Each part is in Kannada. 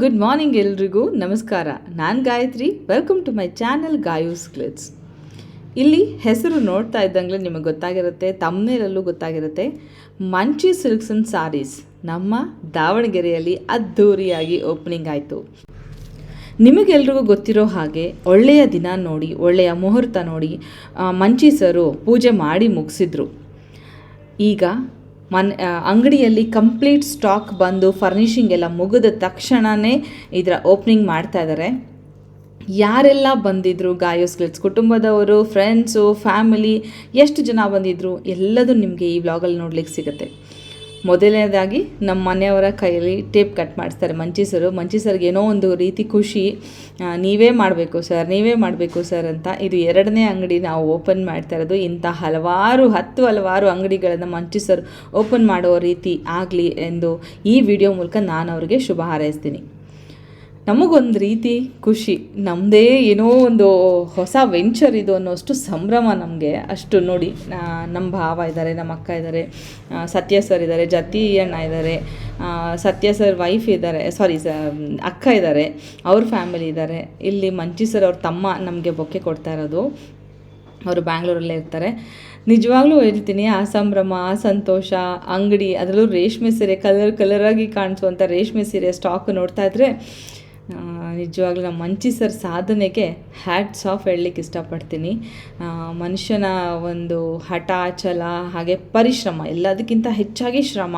ಗುಡ್ ಮಾರ್ನಿಂಗ್ ಎಲ್ರಿಗೂ. ನಮಸ್ಕಾರ. ನಾನು Gayathri. Welcome to my channel Gayu's clicks ಇಲ್ಲಿ ಹೆಸರು ನೋಡ್ತಾ ಇದ್ದಂಗೆ ನಿಮಗೆ ಗೊತ್ತಾಗಿರುತ್ತೆ ತಮ್ಮನೇಲಲ್ಲೂ ಗೊತ್ತಾಗಿರುತ್ತೆ. ಮಂಚಿ ಸಿಲ್ಕ್ಸ್ ಅಂಡ್ ಸಾರೀಸ್ ನಮ್ಮ ದಾವಣಗೆರೆಯಲ್ಲಿ ಅದ್ಧೂರಿಯಾಗಿ ಓಪನಿಂಗ್ ಆಯಿತು. ನಿಮಗೆಲ್ರಿಗೂ ಗೊತ್ತಿರೋ ಹಾಗೆ ಒಳ್ಳೆಯ ದಿನ ನೋಡಿ, ಒಳ್ಳೆಯ ಮುಹೂರ್ತ ನೋಡಿ ಮಂಚಿ ಸರು ಪೂಜೆ ಮಾಡಿ ಮುಗಿಸಿದ್ರು. ಈಗ ಮನ್ ಅಂಗಡಿಯಲ್ಲಿ ಕಂಪ್ಲೀಟ್ ಸ್ಟಾಕ್ ಬಂದು ಫರ್ನಿಷಿಂಗ್ ಎಲ್ಲ ಮುಗಿದ ತಕ್ಷಣವೇ ಇದರ ಓಪನಿಂಗ್ ಮಾಡ್ತಾ ಇದ್ದಾರೆ ಯಾರೆಲ್ಲ ಬಂದಿದ್ರು ಗಾಯೋಸ್ ಗ್ಲಿಟ್ಸ್ ಕುಟುಂಬದವರು ಫ್ರೆಂಡ್ಸು ಫ್ಯಾಮಿಲಿ ಎಷ್ಟು ಜನ ಬಂದಿದ್ರು ಎಲ್ಲದೂ ನಿಮಗೆ ಈ ವ್ಲಾಗಲ್ಲಿ ನೋಡ್ಲಿಕ್ಕೆ ಸಿಗುತ್ತೆ. ಮೊದಲನೇದಾಗಿ ನಮ್ಮ ಮನೆಯವರ ಕೈಯಲ್ಲಿ ಟೇಪ್ ಕಟ್ ಮಾಡಿಸ್ತಾರೆ ಮಂಚಿ ಸರು. ಮಂಚಿ ಸರ್ಗೆ ಏನೋ ಒಂದು ರೀತಿ ಖುಷಿ. ನೀವೇ ಮಾಡಬೇಕು ಸರ್, ನೀವೇ ಮಾಡಬೇಕು ಸರ್ ಅಂತ ಇದು ಎರಡನೇ ಅಂಗಡಿ ನಾವು ಓಪನ್ ಮಾಡ್ತಾ ಇರೋದು. ಇಂಥ ಹಲವಾರು, ಹತ್ತು ಹಲವಾರು ಅಂಗಡಿಗಳನ್ನು ಮಂಚಿ ಸರ್ ಓಪನ್ ಮಾಡೋ ರೀತಿ ಆಗಲಿ ಎಂದು ಈ ವಿಡಿಯೋ ಮೂಲಕ ನಾನು ಅವರಿಗೆ ಶುಭ ಹಾರೈಸ್ತೀನಿ. ನಮಗೊಂದು ರೀತಿ ಖುಷಿ. ನಮ್ಮದೇ ಏನೋ ಒಂದು ಹೊಸ ವೆಂಚರ್ ಇದು ಅನ್ನೋಷ್ಟು ಸಂಭ್ರಮ ನಮಗೆ. ಅಷ್ಟು ನೋಡಿ ನಮ್ಮ ಭಾವ ಇದ್ದಾರೆ ನಮ್ಮ ಅಕ್ಕ ಇದ್ದಾರೆ ಸತ್ಯ ಸರ್ ಇದ್ದಾರೆ ಜತಿ ಅಣ್ಣ ಇದ್ದಾರೆ ಸತ್ಯ ಸರ್ ವೈಫ್ ಇದ್ದಾರೆ ಸಾರಿ ಅಕ್ಕ ಇದ್ದಾರೆ ಅವ್ರ ಫ್ಯಾಮಿಲಿ ಇದ್ದಾರೆ ಇಲ್ಲಿ ಮಂಚಿ ಸರ್ ಅವ್ರ ತಮ್ಮ ನಮಗೆ ಬೊಕ್ಕೆ ಕೊಡ್ತಾ ಇರೋದು. ಅವರು ಬ್ಯಾಂಗ್ಳೂರಲ್ಲೇ ಇರ್ತಾರೆ. ನಿಜವಾಗ್ಲೂ ಹೇಳ್ತೀನಿ, ಆ ಸಂಭ್ರಮ, ಆ ಸಂತೋಷ, ಅಂಗಡಿ, ಅದರಲ್ಲೂ ರೇಷ್ಮೆ ಸೀರೆ ಕಲರ್ ಕಲರಾಗಿ ಕಾಣಿಸುವಂಥ ರೇಷ್ಮೆ ಸೀರೆ ಸ್ಟಾಕ್ ನೋಡ್ತಾ ಇದ್ರೆ ನಿಜವಾಗ್ಲೂ ನಮ್ಮ ಮಂಚಿ ಸರ್ ಸಾಧನೆಗೆ ಹ್ಯಾಟ್ಸ್ ಆಫ್ ಹೇಳಲಿಕ್ಕೆ ಇಷ್ಟಪಡ್ತೀನಿ. ಮನುಷ್ಯನ ಒಂದು ಹಠ, ಛಲ, ಹಾಗೆ ಪರಿಶ್ರಮ, ಎಲ್ಲದಕ್ಕಿಂತ ಹೆಚ್ಚಾಗಿ ಶ್ರಮ.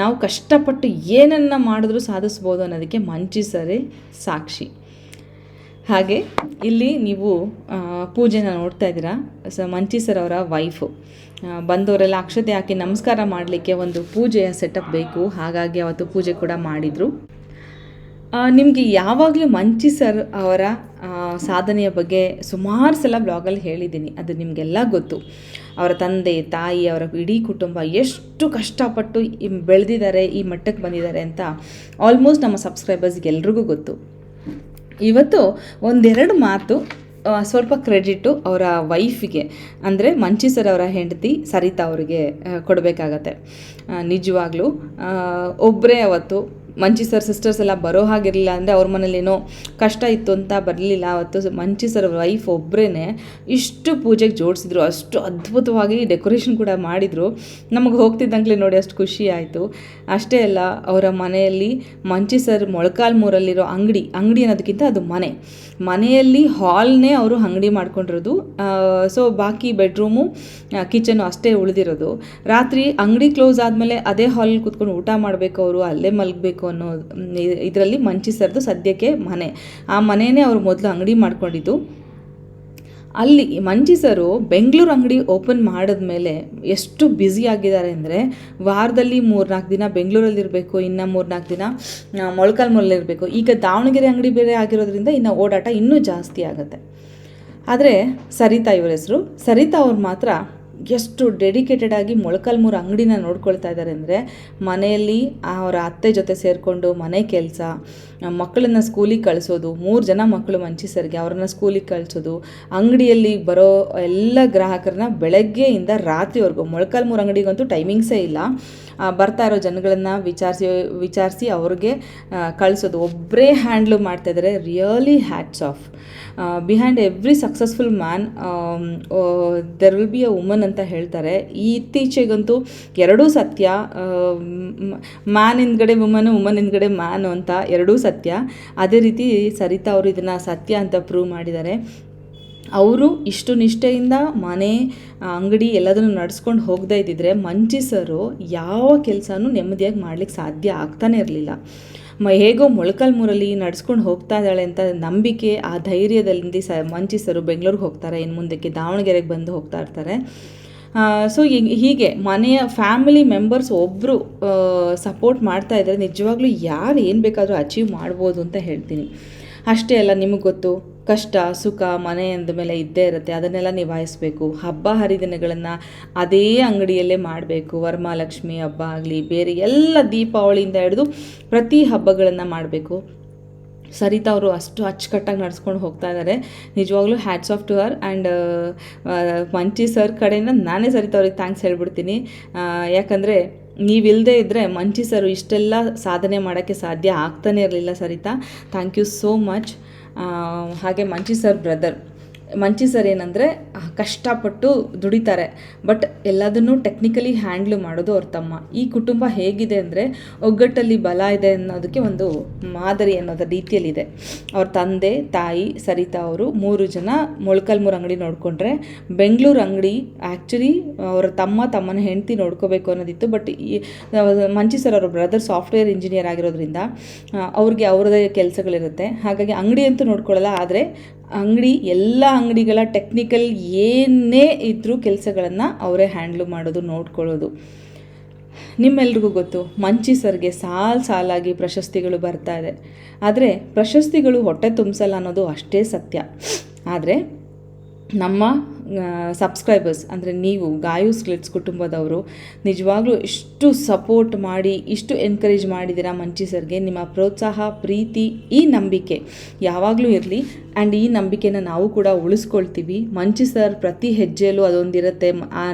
ನಾವು ಕಷ್ಟಪಟ್ಟು ಏನನ್ನು ಮಾಡಿದ್ರೂ ಸಾಧಿಸ್ಬೋದು ಅನ್ನೋದಕ್ಕೆ ಮಂಚಿ ಸರೇ ಸಾಕ್ಷಿ. ಹಾಗೆ ಇಲ್ಲಿ ನೀವು ಪೂಜೆನ ನೋಡ್ತಾ ಇದ್ದೀರಾ? ಸ, ಮಂಚಿ ಸರ್ ಅವರ ವೈಫು ಬಂದವರೆಲ್ಲ ಅಕ್ಷತೆ ಹಾಕಿ ನಮಸ್ಕಾರ ಮಾಡಲಿಕ್ಕೆ ಒಂದು ಪೂಜೆಯ ಸೆಟಪ್ ಬೇಕು. ಹಾಗಾಗಿ ಅವತ್ತು ಪೂಜೆ ಕೂಡ ಮಾಡಿದರು. ನಿಮಗೆ ಯಾವಾಗಲೂ ಮಂಚಿ ಸರ್ ಅವರ ಸಾಧನೆಯ ಬಗ್ಗೆ ಸುಮಾರು ಸಲ ಬ್ಲಾಗಲ್ಲಿ ಹೇಳಿದ್ದೀನಿ. ಅದು ನಿಮಗೆಲ್ಲ ಗೊತ್ತು. ಅವರ ತಂದೆ, ತಾಯಿ, ಅವರ ಇಡೀ ಕುಟುಂಬ ಎಷ್ಟು ಕಷ್ಟಪಟ್ಟು ಬೆಳೆದಿದ್ದಾರೆ, ಈ ಮಟ್ಟಕ್ಕೆ ಬಂದಿದ್ದಾರೆ ಅಂತ ಆಲ್ಮೋಸ್ಟ್ ನಮ್ಮ ಸಬ್ಸ್ಕ್ರೈಬರ್ಸ್ಗೆ ಎಲ್ರಿಗೂ ಗೊತ್ತು. ಇವತ್ತು ಒಂದೆರಡು ಮಾತು ಸ್ವಲ್ಪ ಕ್ರೆಡಿಟು ಅವರ ವೈಫಿಗೆ ಅಂದರೆ ಮಂಚಿ ಸರ್ ಅವರ ಹೆಂಡತಿ ಸರಿತಾ ಅವರಿಗೆ ಕೊಡಬೇಕಾಗತ್ತೆ. ನಿಜವಾಗ್ಲೂ ಒಬ್ಬರೇ ಅವತ್ತು ಮಂಚಿ ಸರ್ ಸಿಸ್ಟರ್ಸ್ ಎಲ್ಲ ಬರೋ ಹಾಗಿರಲಿಲ್ಲ ಅಂದರೆ ಅವ್ರ ಮನೇಲಿ ಏನೋ ಕಷ್ಟ ಇತ್ತು ಅಂತ ಬರಲಿಲ್ಲ. ಅವತ್ತು ಮಂಚಿ ಸರ್ ವೈಫ್ ಒಬ್ಬರೇ ಇಷ್ಟು ಪೂಜೆಗೆ ಜೋಡಿಸಿದ್ರು, ಅಷ್ಟು ಅದ್ಭುತವಾಗಿ ಡೆಕೋರೇಷನ್ ಕೂಡ ಮಾಡಿದರು. ನಮಗೆ ಹೋಗ್ತಿದ್ದಂಗೆ ನೋಡಿ ಅಷ್ಟು ಖುಷಿ ಆಯಿತು. ಅಷ್ಟೇ ಅಲ್ಲ, ಅವರ ಮನೆಯಲ್ಲಿ ಮಂಚಿ ಸರ್ ಮೊಳಕಾಲ್ಮೂರಲ್ಲಿರೋ ಅಂಗಡಿ ಅಂಗಡಿ ಅನ್ನೋದಕ್ಕಿಂತ ಅದು ಮನೆ. ಮನೆಯಲ್ಲಿ ಹಾಲ್ನೇ ಅವರು ಅಂಗಡಿ ಮಾಡ್ಕೊಂಡಿರೋದು. ಸೊ ಬಾಕಿ ಬೆಡ್ರೂಮು ಕಿಚನು ಅಷ್ಟೇ ಉಳಿದಿರೋದು. ರಾತ್ರಿ ಅಂಗಡಿ ಕ್ಲೋಸ್ ಆದಮೇಲೆ ಅದೇ ಹಾಲಲ್ಲಿ ಕೂತ್ಕೊಂಡು ಊಟ ಮಾಡಬೇಕು ಅವರು, ಅಲ್ಲೇ ಮಲಗಬೇಕು ಅನ್ನೋ ಇದರಲ್ಲಿ ಮಂಚಿ ಸರ್ದು ಸದ್ಯಕ್ಕೆ ಮನೆ. ಆ ಮನೆಯೇ ಅವರು ಮೊದಲು ಅಂಗಡಿ ಮಾಡ್ಕೊಂಡಿದ್ದು. ಅಲ್ಲಿ ಮಂಜಿ ಸರು ಬೆಂಗಳೂರು ಅಂಗಡಿ ಓಪನ್ ಮಾಡಿದ ಮೇಲೆ ಎಷ್ಟು ಬ್ಯುಸಿ ಆಗಿದ್ದಾರೆ ಅಂದರೆ ವಾರದಲ್ಲಿ ಮೂರ್ನಾಲ್ಕು ದಿನ ಬೆಂಗಳೂರಲ್ಲಿರಬೇಕು, ಇನ್ನು ಮೂರ್ನಾಲ್ಕು ದಿನ ಮೊಳಕಾಲ್ಮೂರಲ್ಲಿರಬೇಕು. ಈಗ ದಾವಣಗೆರೆ ಅಂಗಡಿ ಬೇರೆ ಆಗಿರೋದ್ರಿಂದ ಇನ್ನು ಓಡಾಟ ಇನ್ನೂ ಜಾಸ್ತಿ ಆಗುತ್ತೆ. ಆದರೆ ಸರಿತಾ ಇವರ ಹೆಸರು. ಸರಿತಾ ಅವ್ರು ಮಾತ್ರ ಎಷ್ಟು ಡೆಡಿಕೇಟೆಡ್ ಆಗಿ ಮೊಳಕಾಲ್ಮೂರು ಅಂಗಡಿನ ನೋಡ್ಕೊಳ್ತಾ ಇದ್ದಾರೆ ಅಂದರೆ ಮನೆಯಲ್ಲಿ ಅವರ ಅತ್ತೆ ಜೊತೆ ಸೇರಿಕೊಂಡು ಮನೆ ಕೆಲಸ ಮಕ್ಕಳನ್ನ ಸ್ಕೂಲಿಗೆ ಕಳಿಸೋದು, ಮೂರು ಜನ ಮಕ್ಕಳು ಮಂಚಿ ಸರ್ಗೆ ಅವ್ರನ್ನ ಸ್ಕೂಲಿಗೆ ಕಳಿಸೋದು, ಅಂಗಡಿಯಲ್ಲಿ ಬರೋ ಎಲ್ಲ ಗ್ರಾಹಕರನ್ನ ಬೆಳಗ್ಗೆಯಿಂದ ರಾತ್ರಿವರೆಗೂ ಮೊಳಕಾಲ್ಮೂರು ಅಂಗಡಿಗಂತೂ ಟೈಮಿಂಗ್ಸೇ ಇಲ್ಲ. ಬರ್ತಾ ಇರೋ ಜನಗಳನ್ನು ವಿಚಾರಿಸಿ ವಿಚಾರಿಸಿ ಅವ್ರಿಗೆ ಕಳಿಸೋದು. ಒಬ್ಬರೇ ಹ್ಯಾಂಡ್ಲು ಮಾಡ್ತಾಯಿದ್ದಾರೆ really hats off behind every successful man there will be a woman ಅಂತ ಹೇಳ್ತಾರೆ. ಈ ಇತ್ತೀಚೆಗಂತೂ ಎರಡೂ ಸತ್ಯ ಮ್ಯಾನ್ ಹಿಂದ್ಗಡೆ ವುಮನು ವುಮನ್ ಹಿಂದ್ಗಡೆ ಮ್ಯಾನು ಅಂತ ಎರಡೂ ಸತ್ಯ. ಅದೇ ರೀತಿ ಸರಿತಾ ಅವರು ಇದನ್ನು ಸತ್ಯ ಅಂತ ಪ್ರೂವ್ ಮಾಡಿದ್ದಾರೆ. ಅವರು ಇಷ್ಟು ನಿಷ್ಠೆಯಿಂದ ಮನೆ ಅಂಗಡಿ ಎಲ್ಲದನ್ನು ನಡೆಸ್ಕೊಂಡು ಹೋಗದೇ ಇದ್ದಿದ್ರೆ ಮಂಚಿಸರು ಯಾವ ಕೆಲಸನೂ ನೆಮ್ಮದಿಯಾಗಿ ಮಾಡ್ಲಿಕ್ಕೆ ಸಾಧ್ಯ ಆಗ್ತಾನೆ ಇರಲಿಲ್ಲ. ಮ, ಹೇಗೋ ಮೊಳಕಲ್ಮೂರಲ್ಲಿ ನಡ್ಸ್ಕೊಂಡು ಹೋಗ್ತಾ ಇದ್ದಾಳೆ ಅಂತ ನಂಬಿಕೆ, ಆ ಧೈರ್ಯದಲ್ಲಿ ಸ ಮಂಚಿಸರು ಬೆಂಗಳೂರಿಗೆ ಹೋಗ್ತಾರೆ, ಇನ್ನು ಮುಂದಕ್ಕೆ ದಾವಣಗೆರೆಗೆ ಬಂದು ಹೋಗ್ತಾ ಇರ್ತಾರೆ. ಸೊ ಹೀಗೆ ಮನೆಯ ಫ್ಯಾಮಿಲಿ ಮೆಂಬರ್ಸ್ ಒಬ್ಬರು ಸಪೋರ್ಟ್ ಮಾಡ್ತಾ ಇದ್ದಾರೆ ನಿಜವಾಗ್ಲೂ ಯಾರು ಏನು ಬೇಕಾದರೂ ಅಚೀವ್ ಮಾಡ್ಬೋದು ಅಂತ ಹೇಳ್ತೀನಿ. ಅಷ್ಟೇ ಅಲ್ಲ, ನಿಮಗೆ ಗೊತ್ತು, ಕಷ್ಟ, ಸುಖ ಮನೆ ಅಂದ ಮೇಲೆ ಇದ್ದೇ ಇರುತ್ತೆ, ಅದನ್ನೆಲ್ಲ ನಿಭಾಯಿಸಬೇಕು. ಹಬ್ಬ ಹರಿದಿನಗಳನ್ನು ಅದೇ ಅಂಗಡಿಯಲ್ಲೇ ಮಾಡಬೇಕು. ವರಮಹಾಲಕ್ಷ್ಮಿ ಹಬ್ಬ ಆಗಲಿ, ಬೇರೆ ಎಲ್ಲ ದೀಪಾವಳಿಯಿಂದ ಹಿಡಿದು ಪ್ರತಿ ಹಬ್ಬಗಳನ್ನು ಮಾಡಬೇಕು. ಸರಿತಾ ಅವರು ಅಷ್ಟು ಅಚ್ಚುಕಟ್ಟಾಗಿ ನಡ್ಸ್ಕೊಂಡು ಹೋಗ್ತಾ ಇದ್ದಾರೆ. ನಿಜವಾಗ್ಲೂ hats off to her and Manchi sir ಕಡೆಯಿಂದ ನಾನೇ ಸರಿತಾ ಅವ್ರಿಗೆ ಥ್ಯಾಂಕ್ಸ್ ಹೇಳ್ಬಿಡ್ತೀನಿ. ಯಾಕಂದರೆ ನೀವಿಲ್ಲದೆ ಇದ್ದರೆ ಮಂಚಿ ಸರ್ ಇಷ್ಟೆಲ್ಲ ಸಾಧನೆ ಮಾಡೋಕ್ಕೆ ಸಾಧ್ಯ ಆಗ್ತಾನೇ ಇರಲಿಲ್ಲ Saritha. Thank you so much ಹಾಗೆ Manchi sir brother Manchi sir ಏನಂದರೆ ಕಷ್ಟಪಟ್ಟು ದುಡಿತಾರೆ. ಬಟ್ ಎಲ್ಲದನ್ನೂ ಟೆಕ್ನಿಕಲಿ ಹ್ಯಾಂಡ್ಲ್ ಮಾಡೋದು ಅವ್ರ ತಮ್ಮ. ಈ ಕುಟುಂಬ ಹೇಗಿದೆ ಅಂದರೆ, ಒಗ್ಗಟ್ಟಲ್ಲಿ ಬಲ ಇದೆ ಅನ್ನೋದಕ್ಕೆ ಒಂದು ಮಾದರಿ ಅನ್ನೋದ ರೀತಿಯಲ್ಲಿದೆ. ಅವ್ರ ತಂದೆ, ತಾಯಿ, ಸರಿತಾ ಅವರು ಮೂರು ಜನ ಮೊಳಕಲ್ಮೂರು ಅಂಗಡಿ ನೋಡಿಕೊಂಡ್ರೆ, ಬೆಂಗಳೂರು ಅಂಗಡಿ ಆ್ಯಕ್ಚುಲಿ ಅವರ ತಮ್ಮ ತಮ್ಮನ ಹೆಂಡತಿ ನೋಡ್ಕೋಬೇಕು ಅನ್ನೋದಿತ್ತು. ಬಟ್ ಈ ಮಂಚಿ ಸರ್ ಅವರ ಬ್ರದರ್ ಸಾಫ್ಟ್ವೇರ್ ಇಂಜಿನಿಯರ್ ಆಗಿರೋದ್ರಿಂದ ಅವ್ರಿಗೆ ಅವ್ರದ್ದೇ ಕೆಲಸಗಳಿರುತ್ತೆ. ಹಾಗಾಗಿ ಅಂಗಡಿ ಅಂತೂ ನೋಡ್ಕೊಳ್ಳಲ್ಲ, ಆದರೆ ಅಂಗಡಿ, ಎಲ್ಲ ಅಂಗಡಿಗಳ ಟೆಕ್ನಿಕಲ್ ಏನೇ ಇದ್ದರೂ ಕೆಲಸಗಳನ್ನು ಅವರೇ ಹ್ಯಾಂಡ್ಲ್ ಮಾಡೋದು, ನೋಡ್ಕೊಳ್ಳೋದು. ನಿಮ್ಮೆಲ್ರಿಗೂ ಗೊತ್ತು, ಮಂಚಿ ಸರ್ಗೆ ಸಾಲ್ ಸಾಲಾಗಿ ಪ್ರಶಸ್ತಿಗಳು ಬರ್ತಾ ಇದೆ. ಆದರೆ ಪ್ರಶಸ್ತಿಗಳು ಹೊಟ್ಟೆ ತುಂಬಿಸಲ್ಲ ಅನ್ನೋದು ಅಷ್ಟೇ ಸತ್ಯ. ಆದರೆ ನಮ್ಮ ಸಬ್ಸ್ಕ್ರೈಬರ್ಸ್ ಅಂದರೆ ನೀವು ಗಾಯು ಸ್ಕ್ಲಿಟ್ಸ್ ಕುಟುಂಬದವರು, ನಿಜವಾಗ್ಲೂ ಇಷ್ಟು ಸಪೋರ್ಟ್ ಮಾಡಿ, ಇಷ್ಟು ಎನ್ಕರೇಜ್ ಮಾಡಿದ್ದೀರಾ ಮಂಚಿ ಸರ್ಗೆ, ನಿಮ್ಮ ಪ್ರೋತ್ಸಾಹ, ಪ್ರೀತಿ, ಈ ನಂಬಿಕೆ ಯಾವಾಗಲೂ ಇರಲಿ. ಆ್ಯಂಡ್ ಈ ನಂಬಿಕೆನ ನಾವು ಕೂಡ ಉಳಿಸ್ಕೊಳ್ತೀವಿ. ಮಂಚಿ ಸರ್ ಪ್ರತಿ ಹೆಜ್ಜೆಯಲ್ಲೂ ಅದೊಂದಿರುತ್ತೆ. ಆ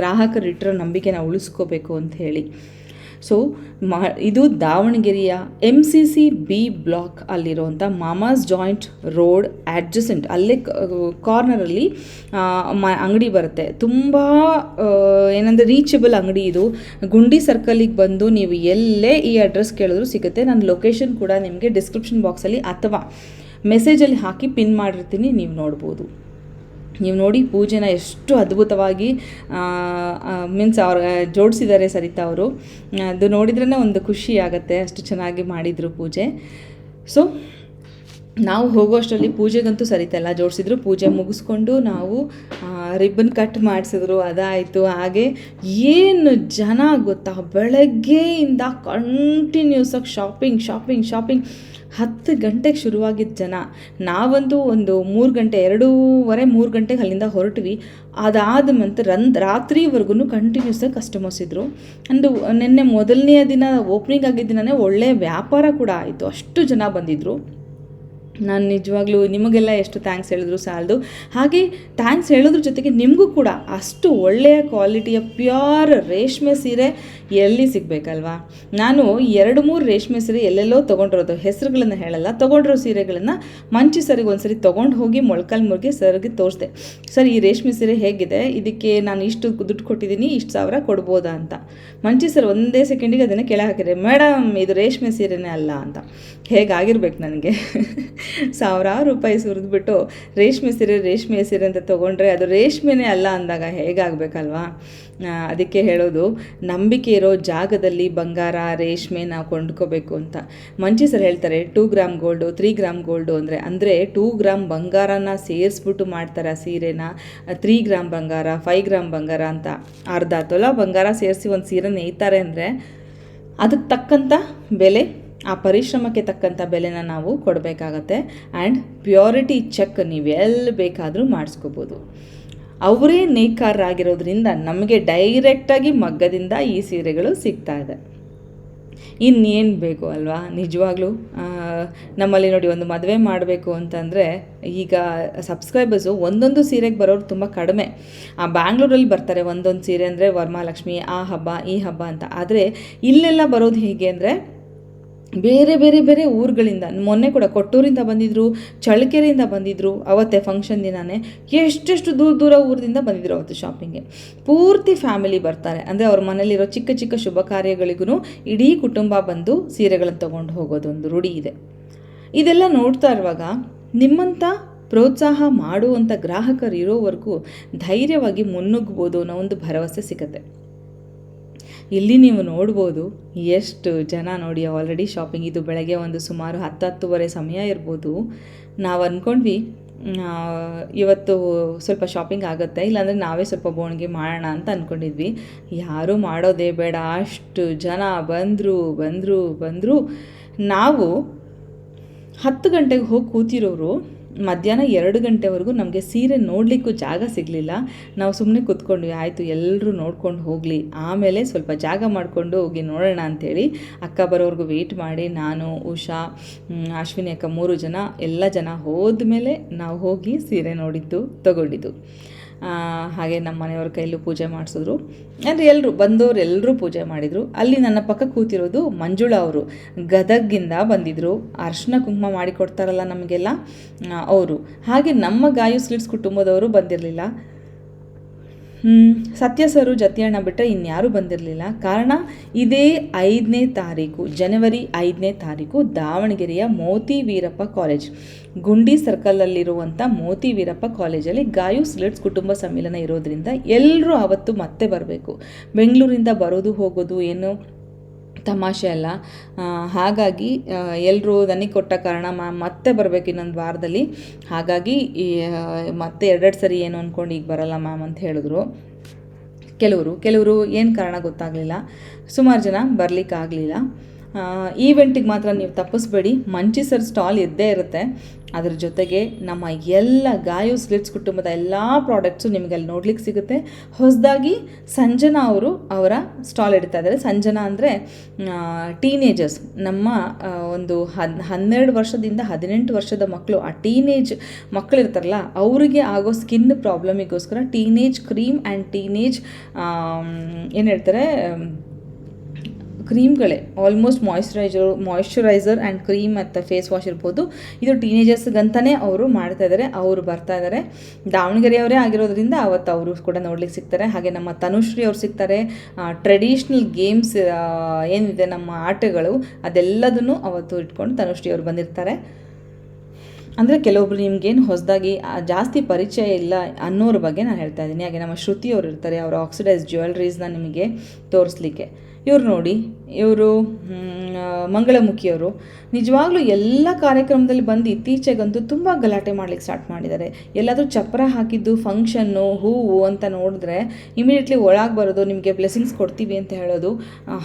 ಗ್ರಾಹಕರಿಟ್ಟಿರೋ ನಂಬಿಕೆನ ಉಳಿಸ್ಕೋಬೇಕು ಅಂತ ಹೇಳಿ. ಸೊ ಮಾ, ಇದು ದಾವಣಗೆರೆಯ M C C B block ಅಲ್ಲಿರುವಂಥ ಮಾಮಾಸ್ ಜಾಯಿಂಟ್ ರೋಡ್ ಅಡ್ಜಸೆಂಟ್ ಅಲ್ಲೇ ಕಾರ್ನರಲ್ಲಿ ಮ, ಅಂಗಡಿ ಬರುತ್ತೆ. ತುಂಬ ಏನಂದರೆ ರೀಚಬಲ್ ಅಂಗಡಿ ಇದು. ಗುಂಡಿ ಸರ್ಕಲಿಗೆ ಬಂದು ನೀವು ಎಲ್ಲೇ ಈ ಅಡ್ರೆಸ್ ಕೇಳಿದ್ರು ಸಿಗುತ್ತೆ. ನನ್ನ ಲೊಕೇಶನ್ ಕೂಡ ನಿಮಗೆ ಡಿಸ್ಕ್ರಿಪ್ಷನ್ ಬಾಕ್ಸಲ್ಲಿ ಅಥವಾ ಮೆಸೇಜಲ್ಲಿ ಹಾಕಿ ಪಿನ್ ಮಾಡಿರ್ತೀನಿ, ನೀವು ನೋಡ್ಬೋದು. ನೀವು ನೋಡಿ ಪೂಜೆನ ಎಷ್ಟು ಅದ್ಭುತವಾಗಿ ಮೀನ್ಸ್ ಅವ್ರ ಜೋಡಿಸಿದ್ದಾರೆ ಸರಿತಾ ಅವರು. ಅದು ನೋಡಿದ್ರೇ ಒಂದು ಖುಷಿ ಆಗುತ್ತೆ ಅಷ್ಟು ಚೆನ್ನಾಗಿ ಮಾಡಿದರು ಪೂಜೆ. ಸೊ ನಾವು ಹೋಗೋಷ್ಟರಲ್ಲಿ ಪೂಜೆಗಂತೂ ಸರಿತಲ್ಲ ಜೋಡಿಸಿದ್ರು, ಪೂಜೆ ಮುಗಿಸ್ಕೊಂಡು ನಾವು ರಿಬ್ಬನ್ ಕಟ್ ಮಾಡಿಸಿದ್ರು, ಅದಾಯಿತು. ಹಾಗೆ ಏನು ಜನ ಗೊತ್ತಾ, ಬೆಳಗ್ಗೆಯಿಂದ ಕಂಟಿನ್ಯೂಸ್ ಆಗಿ ಶಾಪಿಂಗ್ ಶಾಪಿಂಗ್ ಶಾಪಿಂಗ್ ಹತ್ತು ಗಂಟೆಗೆ ಶುರುವಾಗಿದ್ದ ಜನ. ನಾವಂತೂ ಒಂದು ಮೂರು ಗಂಟೆ, ಎರಡೂವರೆ, ಮೂರು ಗಂಟೆಗೆ ಅಲ್ಲಿಂದ ಹೊರಟ್ವಿ. ಅದಾದ ನಂತರ ರಾತ್ರಿವರೆಗೂ ಕಂಟಿನ್ಯೂಸ್ ಆಗಿ ಕಸ್ಟಮರ್ಸ್ ಇದ್ದರು ಅಂದು ನಿನ್ನೆ ಮೊದಲನೆಯ ದಿನ ಓಪನಿಂಗ್ ಆಗಿದ್ದ ದಿನವೇ ಒಳ್ಳೆಯ ವ್ಯಾಪಾರ ಕೂಡ ಆಯಿತು. ಅಷ್ಟು ಜನ ಬಂದಿದ್ದರು ನಾನು ನಿಜವಾಗ್ಲೂ ನಿಮಗೆಲ್ಲ ಎಷ್ಟು ಥ್ಯಾಂಕ್ಸ್ ಹೇಳಿದ್ರು ಸಾಲದು. ಹಾಗೆ ಥ್ಯಾಂಕ್ಸ್ ಹೇಳೋದ್ರ ಜೊತೆಗೆ ನಿಮಗೂ ಕೂಡ ಅಷ್ಟು ಒಳ್ಳೆಯ ಕ್ವಾಲಿಟಿಯ ಪ್ಯೂರ್ ರೇಷ್ಮೆ ಸೀರೆ ಎಲ್ಲಿ ಸಿಗಬೇಕಲ್ವಾ? ನಾನು ಎರಡು ಮೂರು ರೇಷ್ಮೆ ಸೀರೆ ಎಲ್ಲೆಲ್ಲೋ ತೊಗೊಂಡಿರೋದು. ಹೆಸರುಗಳನ್ನು ಹೇಳಲ್ಲ. ತೊಗೊಂಡಿರೋ ಸೀರೆಗಳನ್ನು ಮಂಚಿ ಸರಿಗೆ ಒಂದ್ಸರಿ ತೊಗೊಂಡು ಹೋಗಿ ಮೊಳಕಾಲ್ಮೂರಿಗೆ ಸರ್ಗೆ ತೋರಿಸಿದೆ. ಸರ್, ಈ ರೇಷ್ಮೆ ಸೀರೆ ಹೇಗಿದೆ? ಇದಕ್ಕೆ ನಾನು ಇಷ್ಟು ದುಡ್ಡು ಕೊಟ್ಟಿದ್ದೀನಿ, ಇಷ್ಟು ಸಾವಿರ ಕೊಡ್ಬೋದಾ ಅಂತ. ಮಂಚಿ ಸರ್ ಒಂದೇ ಸೆಕೆಂಡಿಗೆ ಅದನ್ನು ಕೆಳ ಹಾಕಿದ್ರೆ, ಮೇಡಮ್, ಇದು ರೇಷ್ಮೆ ಸೀರೆನೇ ಅಲ್ಲ ಅಂತ. ಹೇಗಾಗಿರ್ಬೇಕು ನನಗೆ? ಸಾವಿರಾರು ರೂಪಾಯಿ ಸುರಿದ್ಬಿಟ್ಟು ರೇಷ್ಮೆ ಸೀರೆ ರೇಷ್ಮೆ ಸೀರೆ ಅಂತ ತೊಗೊಂಡ್ರೆ ಅದು ರೇಷ್ಮೆನೇ ಅಲ್ಲ ಅಂದಾಗ ಹೇಗಾಗಬೇಕಲ್ವಾ? ಅದಕ್ಕೆ ಹೇಳೋದು, ನಂಬಿಕೆ ಇರೋ ಜಾಗದಲ್ಲಿ ಬಂಗಾರ, ರೇಷ್ಮೆ ನಾವು ಕೊಂಡ್ಕೋಬೇಕು ಅಂತ. ಮಂಚಿ ಸರ್ ಹೇಳ್ತಾರೆ two gram gold three gram gold ಅಂದರೆ ಅಂದರೆ ಟೂ ಗ್ರಾಮ್ ಬಂಗಾರನ ಸೇರಿಸ್ಬಿಟ್ಟು ಮಾಡ್ತಾರೆ ಆ ಸೀರೆನ. ತ್ರೀ ಗ್ರಾಮ್ ಬಂಗಾರ ಫೈವ್ ಗ್ರಾಮ್ ಬಂಗಾರ ಅಂತ. ಅರ್ಧ ತೊಲ ಬಂಗಾರ ಸೇರಿಸಿ ಒಂದು ಸೀರೆ ನೇಯ್ತಾರೆ ಅಂದರೆ ಅದಕ್ಕೆ ತಕ್ಕಂಥ ಬೆಲೆ, ಆ ಪರಿಶ್ರಮಕ್ಕೆ ತಕ್ಕಂಥ ಬೆಲೆನ ನಾವು ಕೊಡಬೇಕಾಗತ್ತೆ. ಆ್ಯಂಡ್ ಪ್ಯೂರಿಟಿ ಚೆಕ್ ನೀವು ಎಲ್ಲಿ ಬೇಕಾದರೂ ಮಾಡಿಸ್ಕೋಬೋದು. ಅವರೇ ನೇಕಾರರಾಗಿರೋದ್ರಿಂದ ನಮಗೆ ಡೈರೆಕ್ಟಾಗಿ ಮಗ್ಗದಿಂದ ಈ ಸೀರೆಗಳು ಸಿಗ್ತಾ ಇದೆ. ಇನ್ನೇನು ಬೇಕು ಅಲ್ವಾ? ನಿಜವಾಗ್ಲೂ ನಮ್ಮಲ್ಲಿ ನೋಡಿ ಒಂದು ಮದುವೆ ಮಾಡಬೇಕು ಅಂತಂದರೆ ಈಗ ಸಬ್ಸ್ಕ್ರೈಬರ್ಸು ಒಂದೊಂದು ಸೀರೆಗೆ ಬರೋರು ತುಂಬ ಕಡಿಮೆ. ಆ, ಬ್ಯಾಂಗ್ಳೂರಲ್ಲಿ ಬರ್ತಾರೆ ಒಂದೊಂದು ಸೀರೆ ಅಂದರೆ ವರ್ಮಾಲಕ್ಷ್ಮಿ ಆ ಹಬ್ಬ, ಈ ಹಬ್ಬ ಅಂತ. ಆದರೆ ಇಲ್ಲೆಲ್ಲ ಬರೋದು ಹೇಗೆ ಅಂದರೆ ಬೇರೆ ಬೇರೆ ಬೇರೆ ಊರುಗಳಿಂದ, ಮೊನ್ನೆ ಕೂಡ ಕೊಟ್ಟೂರಿಂದ ಬಂದಿದ್ರು, ಚಳ್ಳಕೆರೆಯಿಂದ ಬಂದಿದ್ರು, ಅವತ್ತೇ ಫಂಕ್ಷನ್ ದಿನಾನೇ, ಎಷ್ಟೆಷ್ಟು ದೂರ ದೂರ ಊರಿಂದ ಬಂದಿದ್ರು ಅವತ್ತು ಶಾಪಿಂಗ್ಗೆ ಪೂರ್ತಿ ಫ್ಯಾಮಿಲಿ ಬರ್ತಾರೆ. ಅಂದರೆ ಅವ್ರ ಮನೇಲಿರೋ ಚಿಕ್ಕ ಚಿಕ್ಕ ಶುಭ ಕಾರ್ಯಗಳಿಗೂ ಇಡೀ ಕುಟುಂಬ ಬಂದು ಸೀರೆಗಳನ್ನು ತೊಗೊಂಡು ಹೋಗೋದೊಂದು ರೂಢಿ ಇದೆ. ಇದೆಲ್ಲ ನೋಡ್ತಾ ಇರುವಾಗ ನಿಮ್ಮಂಥ ಪ್ರೋತ್ಸಾಹ ಮಾಡುವಂಥ ಗ್ರಾಹಕರು ಇರೋವರೆಗೂ ಧೈರ್ಯವಾಗಿ ಮುನ್ನುಗ್ಬೋದು ಅನ್ನೋ ಒಂದು ಭರವಸೆ ಸಿಗುತ್ತೆ. ಇಲ್ಲಿ ನೀವು ನೋಡ್ಬೋದು ಎಷ್ಟು ಜನ ನೋಡಿ ಆಲ್ರೆಡಿ ಶಾಪಿಂಗ್ ಇದು ಬೆಳಗ್ಗೆ ಒಂದು ಸುಮಾರು ಹತ್ತು ಹತ್ತುವರೆ ಸಮಯ ಇರ್ಬೋದು. ನಾವು ಅಂದ್ಕೊಂಡ್ವಿ ಇವತ್ತು ಸ್ವಲ್ಪ ಶಾಪಿಂಗ್ ಆಗುತ್ತೆ, ಇಲ್ಲಾಂದರೆ ನಾವೇ ಸ್ವಲ್ಪ ಬೋಣಿಗೆ ಮಾಡೋಣ ಅಂತ ಅಂದ್ಕೊಂಡಿದ್ವಿ ಯಾರೂ ಮಾಡೋದೇ ಬೇಡ, ಅಷ್ಟು ಜನ ಬಂದರು ಬಂದರು ಬಂದರು. ನಾವು ಹತ್ತು ಗಂಟೆಗೆ ಹೋಗಿ ಕೂತಿರೋರು ಮಧ್ಯಾಹ್ನ ಎರಡು ಗಂಟೆವರೆಗೂ ನಮಗೆ ಸೀರೆ ನೋಡಲಿಕ್ಕೂ ಜಾಗ ಸಿಗಲಿಲ್ಲ. ನಾವು ಸುಮ್ಮನೆ ಕೂತ್ಕೊಂಡ್ವಿ, ಆಯಿತು ಎಲ್ಲರೂ ನೋಡ್ಕೊಂಡು ಹೋಗಲಿ. ಆಮೇಲೆ ಸ್ವಲ್ಪ ಜಾಗ ಮಾಡಿಕೊಂಡು ಹೋಗಿ ನೋಡೋಣ ಅಂಥೇಳಿ ಅಕ್ಕ ಬರೋವರೆಗೂ ವೆಯ್ಟ್ ಮಾಡಿ ನಾನು, ಉಷಾ ಅಶ್ವಿನಿ ಅಕ್ಕ ಮೂರು ಜನ, ಎಲ್ಲ ಜನ ಹೋದ ಮೇಲೆ ನಾವು ಹೋಗಿ ಸೀರೆ ನೋಡಿದ್ದು, ತಗೊಂಡಿದ್ದು. ಹಾಗೆ ನಮ್ಮ ಮನೆಯವ್ರ ಕೈಲೂ ಪೂಜೆ ಮಾಡಿಸಿದ್ರು. ಅಂದರೆ ಎಲ್ಲರೂ ಬಂದವರು ಎಲ್ಲರೂ ಪೂಜೆ ಮಾಡಿದರು. ಅಲ್ಲಿ ನನ್ನ ಪಕ್ಕ ಕೂತಿರೋದು ಮಂಜುಳಾ ಅವರು. ಗದಗಿಂದ ಬಂದಿದ್ದರು ಅರ್ಶಿನ ಕುಂಕುಮ ಮಾಡಿಕೊಡ್ತಾರಲ್ಲ ನಮಗೆಲ್ಲ ಅವರು. ಹಾಗೆ ನಮ್ಮ ಗಾಯು ಸ್ವೀಟ್ಸ್ ಕುಟುಂಬದವರು ಬಂದಿರಲಿಲ್ಲ. ಸತ್ಯ ಸರು ಜತಿಯಣ್ಣ ಬಿಟ್ಟರೆ ಇನ್ಯಾರೂ ಬಂದಿರಲಿಲ್ಲ. ಕಾರಣ ಇದೇ ಐದನೇ ತಾರೀಕು, ಜನವರಿ ಐದನೇ ತಾರೀಕು ದಾವಣಗೆರೆಯ ಮೋತಿ ವೀರಪ್ಪ ಕಾಲೇಜ್. ಗುಂಡಿ ಸರ್ಕಲಲ್ಲಿರುವಂಥ ಮೋತಿ ವೀರಪ್ಪ ಕಾಲೇಜಲ್ಲಿ ಗಾಯು ಸ್ಲಿಟ್ಸ್ ಕುಟುಂಬ ಸಮ್ಮಿಲನ ಇರೋದ್ರಿಂದ ಎಲ್ಲರೂ ಆವತ್ತು ಮತ್ತೆ ಬರಬೇಕು. ಬೆಂಗಳೂರಿಂದ ಬರೋದು ಹೋಗೋದು ಏನು? ತಮಾಷೆ ಅಲ್ಲ. ಹಾಗಾಗಿ ಎಲ್ಲರೂ ನನಗೆ ಕೊಟ್ಟ ಕಾರಣ ಮತ್ತೆ ಬರಬೇಕು ಇನ್ನೊಂದು ವಾರದಲ್ಲಿ. ಹಾಗಾಗಿ ಈ, ಮತ್ತೆ ಎರಡೆರಡು ಸರಿ ಏನು ಅಂದ್ಕೊಂಡು ಈಗ ಬರಲ್ಲ ಮ್ಯಾಮ್ ಅಂತ ಹೇಳಿದ್ರು. ಕೆಲವರು ಕೆಲವರು ಏನು ಕಾರಣ ಗೊತ್ತಾಗಲಿಲ್ಲ. ಸುಮಾರು ಜನ ಬರಲಿಕ್ಕಾಗಲಿಲ್ಲ. ಈವೆಂಟಿಗೆ ಮಾತ್ರ ನೀವು ತಪ್ಪಿಸ್ಬೇಡಿ. ಮಂಚಿ ಸರ್ ಸ್ಟಾಲ್ ಇದ್ದೇ ಇರುತ್ತೆ. ಅದ್ರ ಜೊತೆಗೆ ನಮ್ಮ ಎಲ್ಲ ಗಾಯು, ಸ್ಲಿಟ್ಸ್ ಕುಟುಂಬದ ಎಲ್ಲ ಪ್ರಾಡಕ್ಟ್ಸು ನಿಮಗೆ ಅಲ್ಲಿ ನೋಡ್ಲಿಕ್ಕೆ ಸಿಗುತ್ತೆ. ಹೊಸದಾಗಿ ಸಂಜನಾ ಅವರು ಅವರ ಸ್ಟಾಲ್ ಇಡ್ತಾ ಇದ್ದಾರೆ ಸಂಜನಾ ಅಂದರೆ ಟೀನೇಜರ್ಸ್ ನಮ್ಮ ಒಂದು ಹನ್ ಹನ್ನೆರಡು ವರ್ಷದಿಂದ ಹದಿನೆಂಟು ವರ್ಷದ ಮಕ್ಕಳು, ಆ ಟೀನೇಜ್ ಮಕ್ಕಳಿರ್ತಾರಲ್ಲ ಅವರಿಗೆ ಆಗೋ ಸ್ಕಿನ್ ಪ್ರಾಬ್ಲಮಿಗೋಸ್ಕರ ಟೀನೇಜ್ ಕ್ರೀಮ್ ಆ್ಯಂಡ್ ಟೀನೇಜ್ ಏನು ಹೇಳ್ತಾರೆ ಕ್ರೀಮ್ಗಳೇ almost moisturiser moisturiser and cream ಮತ್ತು ಫೇಸ್ ವಾಶ್ ಇರ್ಬೋದು. ಇದು ಟೀನೇಜರ್ಸ್ಗಂತಲೇ ಅವರು ಮಾಡ್ತಾ ಇದ್ದಾರೆ ಅವರು ಬರ್ತಾ ಇದ್ದಾರೆ ದಾವಣಗೆರೆಯವರೇ ಆಗಿರೋದ್ರಿಂದ ಅವತ್ತು ಅವರು ಕೂಡ ನೋಡ್ಲಿಕ್ಕೆ ಸಿಗ್ತಾರೆ. ಹಾಗೆ ನಮ್ಮ ತನುಶ್ರೀ ಅವ್ರು ಸಿಗ್ತಾರೆ. ಟ್ರೆಡಿಷ್ನಲ್ ಗೇಮ್ಸ್ ಏನಿದೆ ನಮ್ಮ ಆಟಗಳು, ಅದೆಲ್ಲದನ್ನು ಅವತ್ತು ಇಟ್ಕೊಂಡು ತನುಶ್ರೀ ಅವರು ಬಂದಿರ್ತಾರೆ. ಅಂದರೆ ಕೆಲವೊಬ್ರು ನಿಮಗೇನು ಹೊಸದಾಗಿ ಜಾಸ್ತಿ ಪರಿಚಯ ಇಲ್ಲ ಅನ್ನೋರ ಬಗ್ಗೆ ನಾನು ಹೇಳ್ತಾ ಇದ್ದೀನಿ. ಹಾಗೆ ನಮ್ಮ ಶ್ರುತಿ ಅವರು ಇರ್ತಾರೆ, ಅವರ ಆಕ್ಸಿಡೈಸ್ ಜ್ಯುವೆಲ್ರೀಸ್ನ ನಿಮಗೆ ತೋರಿಸ್ಲಿಕ್ಕೆ. ಇವ್ರು ನೋಡಿ. ಇವರು ಮಂಗಳಮುಖಿಯವರು. ನಿಜವಾಗ್ಲೂ ಎಲ್ಲ ಕಾರ್ಯಕ್ರಮದಲ್ಲಿ ಬಂದು ಇತ್ತೀಚೆಗಂತೂ ತುಂಬ ಗಲಾಟೆ ಮಾಡ್ಲಿಕ್ಕೆ ಸ್ಟಾರ್ಟ್ ಮಾಡಿದ್ದಾರೆ. ಎಲ್ಲಾದರೂ ಚಪ್ಪರ ಹಾಕಿದ್ದು ಫಂಕ್ಷನ್ನು ಹೂವು ಅಂತ ನೋಡಿದ್ರೆ ಇಮಿಡಿಯೇಟ್ಲಿ ಒಳಗೆ ಬರೋದು, ನಿಮಗೆ ಬ್ಲೆಸ್ಸಿಂಗ್ಸ್ ಕೊಡ್ತೀವಿ ಅಂತ ಹೇಳೋದು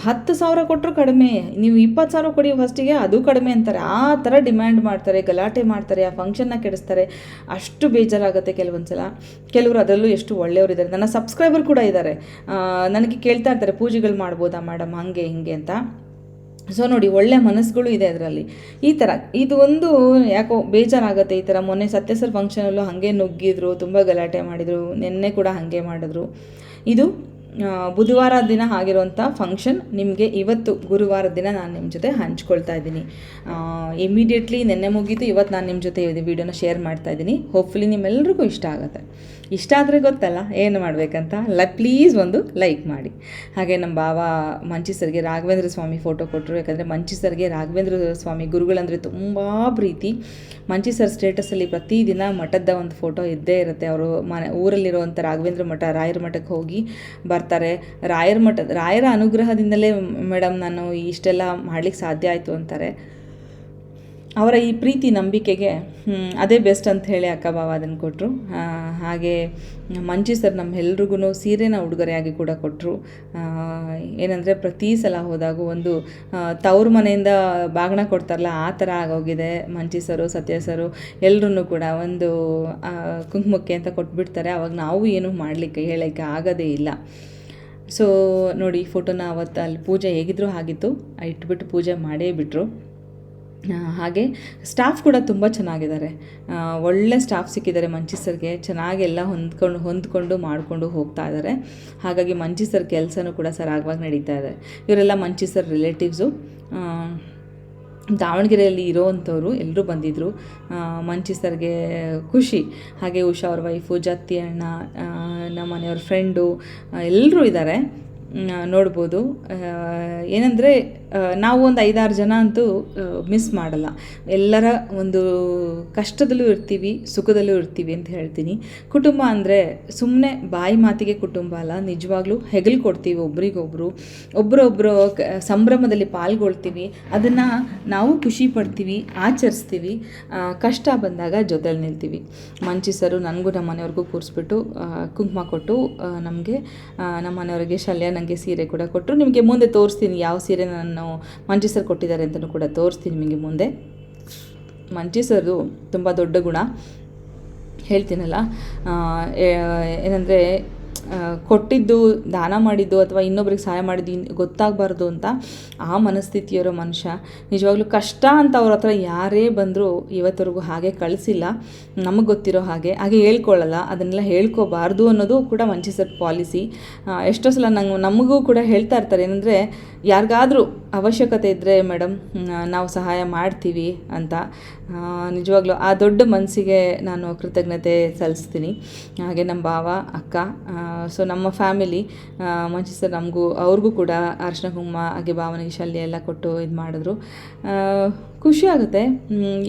ಹತ್ತು ಸಾವಿರ ಕೊಟ್ಟರು ಕಡಿಮೆ. ನೀವು ಇಪ್ಪತ್ತು ಸಾವಿರ ಕೊಡಿ ಫಸ್ಟಿಗೆ ಅದು ಕಡಿಮೆ ಅಂತಾರೆ. ಆ ಥರ ಡಿಮ್ಯಾಂಡ್ ಮಾಡ್ತಾರೆ, ಗಲಾಟೆ ಮಾಡ್ತಾರೆ, ಆ ಫಂಕ್ಷನ್ನ ಕೆಡಿಸ್ತಾರೆ. ಅಷ್ಟು ಬೇಜಾರಾಗುತ್ತೆ ಕೆಲವೊಂದು ಸಲ ಕೆಲವರು ಅದರಲ್ಲೂ ಎಷ್ಟು ಒಳ್ಳೆಯವರು ಇದ್ದಾರೆ ನನ್ನ ಸಬ್ಸ್ಕ್ರೈಬರ್ ಕೂಡ ಇದ್ದಾರೆ. ನನಗೆ ಕೇಳ್ತಾ ಇರ್ತಾರೆ, ಪೂಜೆಗಳು ಮಾಡ್ಬೋದಾ ಮೇಡಮ್ ಹಾಗೆ, ಹಿಂಗೆ. ಅಂತ. ಸೊ ನೋಡಿ, ಒಳ್ಳೆ ಮನಸ್ಸುಗಳು ಇದೆ ಅದರಲ್ಲಿ. ಈ ಥರ ಇದು ಒಂದು ಯಾಕೋ ಬೇಜಾರಾಗುತ್ತೆ ಈ ಥರ ಮೊನ್ನೆ ಸತ್ಯಸರ್ ಫಂಕ್ಷನಲ್ಲೂ ಹಾಗೆ ನುಗ್ಗಿದ್ರು, ತುಂಬ ಗಲಾಟೆ ಮಾಡಿದರು, ನಿನ್ನೆ ಕೂಡ ಹಾಗೆ ಮಾಡಿದ್ರು. ಇದು ಬುಧವಾರ ದಿನ ಆಗಿರುವಂಥ ಫಂಕ್ಷನ್ ನಿಮಗೆ ಇವತ್ತು ಗುರುವಾರ ದಿನ ನಾನು ನಿಮ್ಮ ಜೊತೆ ಹಂಚ್ಕೊಳ್ತಾ ಇದ್ದೀನಿ. ಇಮಿಡಿಯೇಟ್ಲಿ ನಿನ್ನೆ ಮುಗೀತು ಇವತ್ತು ನಾನು ನಿಮ್ಮ ಜೊತೆ ವಿಡಿಯೋನ ಶೇರ್ ಮಾಡ್ತಾ ಇದ್ದೀನಿ. ಹೋಪ್ಫುಲಿ ನಿಮ್ಮೆಲ್ಲರಿಗೂ ಇಷ್ಟ ಆಗುತ್ತೆ. ಇಷ್ಟ ಆದರೆ ಗೊತ್ತಲ್ಲ, ಏನು ಮಾಡಬೇಕಂತ? ಲ ಪ್ಲೀಸ್ ಒಂದು ಲೈಕ್ ಮಾಡಿ. ಹಾಗೆ ನಮ್ಮ ಭಾವ ಮಂಚಿ ಸರ್ಗೆ ರಾಘವೇಂದ್ರ ಸ್ವಾಮಿ ಫೋಟೋ ಕೊಟ್ಟರು ಯಾಕಂದರೆ ಮಂಚಿ ಸರ್ಗೆ ರಾಘವೇಂದ್ರ ಸ್ವಾಮಿ ಗುರುಗಳಂದರೆ ತುಂಬ ಪ್ರೀತಿ. ಮಂಚಿ ಸರ್ ಸ್ಟೇಟಸಲ್ಲಿ ಪ್ರತಿದಿನ ಮಠದ ಒಂದು ಫೋಟೋ ಇದ್ದೇ ಇರುತ್ತೆ. ಅವರು ಮನೆ ಊರಲ್ಲಿರುವಂಥ ರಾಘವೇಂದ್ರ ಮಠ, ರಾಯರ ಮಠಕ್ಕೆ ಹೋಗಿ ಬರ್ತಾರೆ. ರಾಯರ ಮಠದ, ರಾಯರ ಅನುಗ್ರಹದಿಂದಲೇ ಮೇಡಮ್ ನಾನು ಇಷ್ಟೆಲ್ಲ ಮಾಡ್ಲಿಕ್ಕೆ ಸಾಧ್ಯ ಆಯಿತು ಅಂತಾರೆ. ಅವರ ಈ ಪ್ರೀತಿ ನಂಬಿಕೆಗೆ ಅದೇ ಬೆಸ್ಟ್ ಅಂತ ಹೇಳಿ ಅಕ್ಕ ಬಾವ ಅದನ್ನು ಕೊಟ್ಟರು ಹಾಗೆ ಮಂಜು ಸರ್ ನಮ್ಮೆಲ್ರಿಗೂ ಸೀರೆನ ಉಡುಗೊರೆಯಾಗಿ ಕೂಡ ಕೊಟ್ಟರು ಏನಂದರೆ ಪ್ರತಿ ಸಲ ಹೋದಾಗ ಒಂದು ತವ್ರ ಮನೆಯಿಂದ ಬಾಗಣ ಕೊಡ್ತಾರಲ್ಲ, ಆ ಥರ ಆಗೋಗಿದೆ ಮಂಚಿ ಸರು, ಸತ್ಯ ಸರು. ಎಲ್ಲರೂ ಕೂಡ ಒಂದು ಕುಂಕುಮಕ್ಕೆ ಅಂತ ಕೊಟ್ಬಿಡ್ತಾರೆ. ಅವಾಗ ನಾವು ಏನು ಮಾಡಲಿಕ್ಕೆ ಹೇಳೋಕ್ಕೆ ಆಗೋದೇ ಇಲ್ಲ. ಸೊ ನೋಡಿ ಫೋಟೋನ ಅವತ್ತು ಅಲ್ಲಿ ಪೂಜೆ ಹೇಗಿದ್ರೂ ಆಗಿತ್ತು. ಇಟ್ಬಿಟ್ಟು ಪೂಜೆ ಮಾಡೇ ಬಿಟ್ಟರು ಹಾಗೆ ಸ್ಟಾಫ್ ಕೂಡ ತುಂಬ ಚೆನ್ನಾಗಿದ್ದಾರೆ. ಒಳ್ಳೆ ಸ್ಟಾಫ್ ಸಿಕ್ಕಿದ್ದಾರೆ ಮಂಚಿ ಸರ್ಗೆ. ಚೆನ್ನಾಗಿ ಎಲ್ಲ ಹೊಂದ್ಕೊಂಡು ಹೊಂದ್ಕೊಂಡು ಮಾಡಿಕೊಂಡು ಹೋಗ್ತಾ ಇದ್ದಾರೆ. ಹಾಗಾಗಿ ಮಂಚಿ ಸರ್ ಕೆಲಸನೂ ಕೂಡ ಸರಾಗವಾಗಿ ನಡೀತಾ ಇದೆ. ಇವರೆಲ್ಲ ಮಂಚಿ ಸರ್ ರಿಲೇಟಿವ್ಸು ದಾವಣಗೆರೆಯಲ್ಲಿ ಇರೋವಂಥವ್ರು ಎಲ್ಲರೂ ಬಂದಿದ್ದರು ಮಂಚಿ ಸರ್ಗೆ ಖುಷಿ. ಹಾಗೆ ಉಷಾ ಅವ್ರ ವೈಫು ಜತ್ತಿ ಅಣ್ಣ ನಮ್ಮ ಮನೆಯವ್ರ ಫ್ರೆಂಡು ಎಲ್ಲರೂ ಇದ್ದಾರೆ. ನೋಡ್ಬೋದು. ಏನಂದರೆ ನಾವು ಒಂದು ಐದಾರು ಜನ ಅಂತೂ ಮಿಸ್ ಮಾಡಲ್ಲ. ಎಲ್ಲರ ಒಂದು ಕಷ್ಟದಲ್ಲೂ ಇರ್ತೀವಿ, ಸುಖದಲ್ಲೂ ಇರ್ತೀವಿ ಅಂತ ಹೇಳ್ತೀನಿ. ಕುಟುಂಬ ಅಂದರೆ ಸುಮ್ಮನೆ ಬಾಯಿ ಮಾತಿಗೆ ಕುಟುಂಬ ಅಲ್ಲ. ನಿಜವಾಗ್ಲೂ ಹೆಗಲು ಕೊಡ್ತೀವಿ ಒಬ್ರಿಗೊಬ್ರು. ಒಬ್ಬರೊಬ್ಬರು ಸಂಭ್ರಮದಲ್ಲಿ ಪಾಲ್ಗೊಳ್ತೀವಿ. ಅದನ್ನು ನಾವು ಖುಷಿ ಪಡ್ತೀವಿ, ಆಚರಿಸ್ತೀವಿ. ಕಷ್ಟ ಬಂದಾಗ ಜೊತೆಲಿ ನಿಲ್ತೀವಿ. ಮಂಚಿ ಸರು ನನಗೂ ನಮ್ಮ ಮನೆಯವ್ರಿಗೂ ಕೂರಿಸ್ಬಿಟ್ಟು ಕುಂಕುಮ ಕೊಟ್ಟು ನಮಗೆ ನಮ್ಮ ಮನೆಯವ್ರಿಗೆ ಶಲ್ಯ ನನಗೆ ಸೀರೆ ಕೂಡ ಕೊಟ್ಟರು. ನಿಮಗೆ ಮುಂದೆ ತೋರಿಸ್ತೀನಿ ಯಾವ ಸೀರೆ ನಾನು ಮಂಚಿ ಸರ್ ಕೊಟ್ಟಿದ್ದಾರೆ ಅಂತಲೂ ಕೂಡ ತೋರಿಸ್ತೀನಿ ನಿಮಗೆ ಮುಂದೆ. ಮಂಚಿ ಸರ್ದು ತುಂಬ ದೊಡ್ಡ ಗುಣ. ಹೇಳ್ತೀನಲ್ಲ ಏನಂದರೆ ಕೊಟ್ಟಿದ್ದು, ದಾನ ಮಾಡಿದ್ದು ಅಥವಾ ಇನ್ನೊಬ್ರಿಗೆ ಸಹಾಯ ಮಾಡಿದ್ದು ಗೊತ್ತಾಗಬಾರ್ದು ಅಂತ ಆ ಮನಸ್ಥಿತಿಯಿರೋ ಮನುಷ್ಯ. ನಿಜವಾಗ್ಲೂ ಕಷ್ಟ ಅಂತ ಅವ್ರ ಹತ್ರ ಯಾರೇ ಬಂದರೂ ಇವತ್ತವರೆಗೂ ಹಾಗೆ ಕಳಿಸಿಲ್ಲ. ನಮಗೆ ಗೊತ್ತಿರೋ ಹಾಗೆ. ಹಾಗೆ ಹೇಳ್ಕೊಳ್ಳಲ್ಲ. ಅದನ್ನೆಲ್ಲ ಹೇಳ್ಕೋಬಾರ್ದು ಅನ್ನೋದು ಕೂಡ ಮಂಚಿಸರ್ ಪಾಲಿಸಿ ಎಷ್ಟೋ ಸಲ ನಂಗೆ, ನಮಗೂ ಕೂಡ ಹೇಳ್ತಾ ಇರ್ತಾರೆ. ಏನಂದರೆ ಯಾರಿಗಾದರೂ ಅವಶ್ಯಕತೆ ಇದ್ದರೆ ಮೇಡಮ್ ನಾವು ಸಹಾಯ ಮಾಡ್ತೀವಿ ಅಂತ. ನಿಜವಾಗ್ಲೂ ಆ ದೊಡ್ಡ ಮನಸ್ಸಿಗೆ ನಾನು ಕೃತಜ್ಞತೆ ಸಲ್ಲಿಸ್ತೀನಿ. ಹಾಗೆ ನಮ್ಮ ಭಾವ, ಅಕ್ಕ ಸೊ ನಮ್ಮ ಫ್ಯಾಮಿಲಿ ಮಂಚಿಸರ್ ನಮಗೂ, ಅವ್ರಿಗೂ ಕೂಡ ಅರ್ಶನ ಕುಂಕುಮ, ಹಾಗೆ ಭಾವನೆಗೆ ಶಲ್ಯ ಎಲ್ಲ ಕೊಟ್ಟು ಇದು ಮಾಡಿದ್ರು. ಖುಷಿ ಆಗುತ್ತೆ.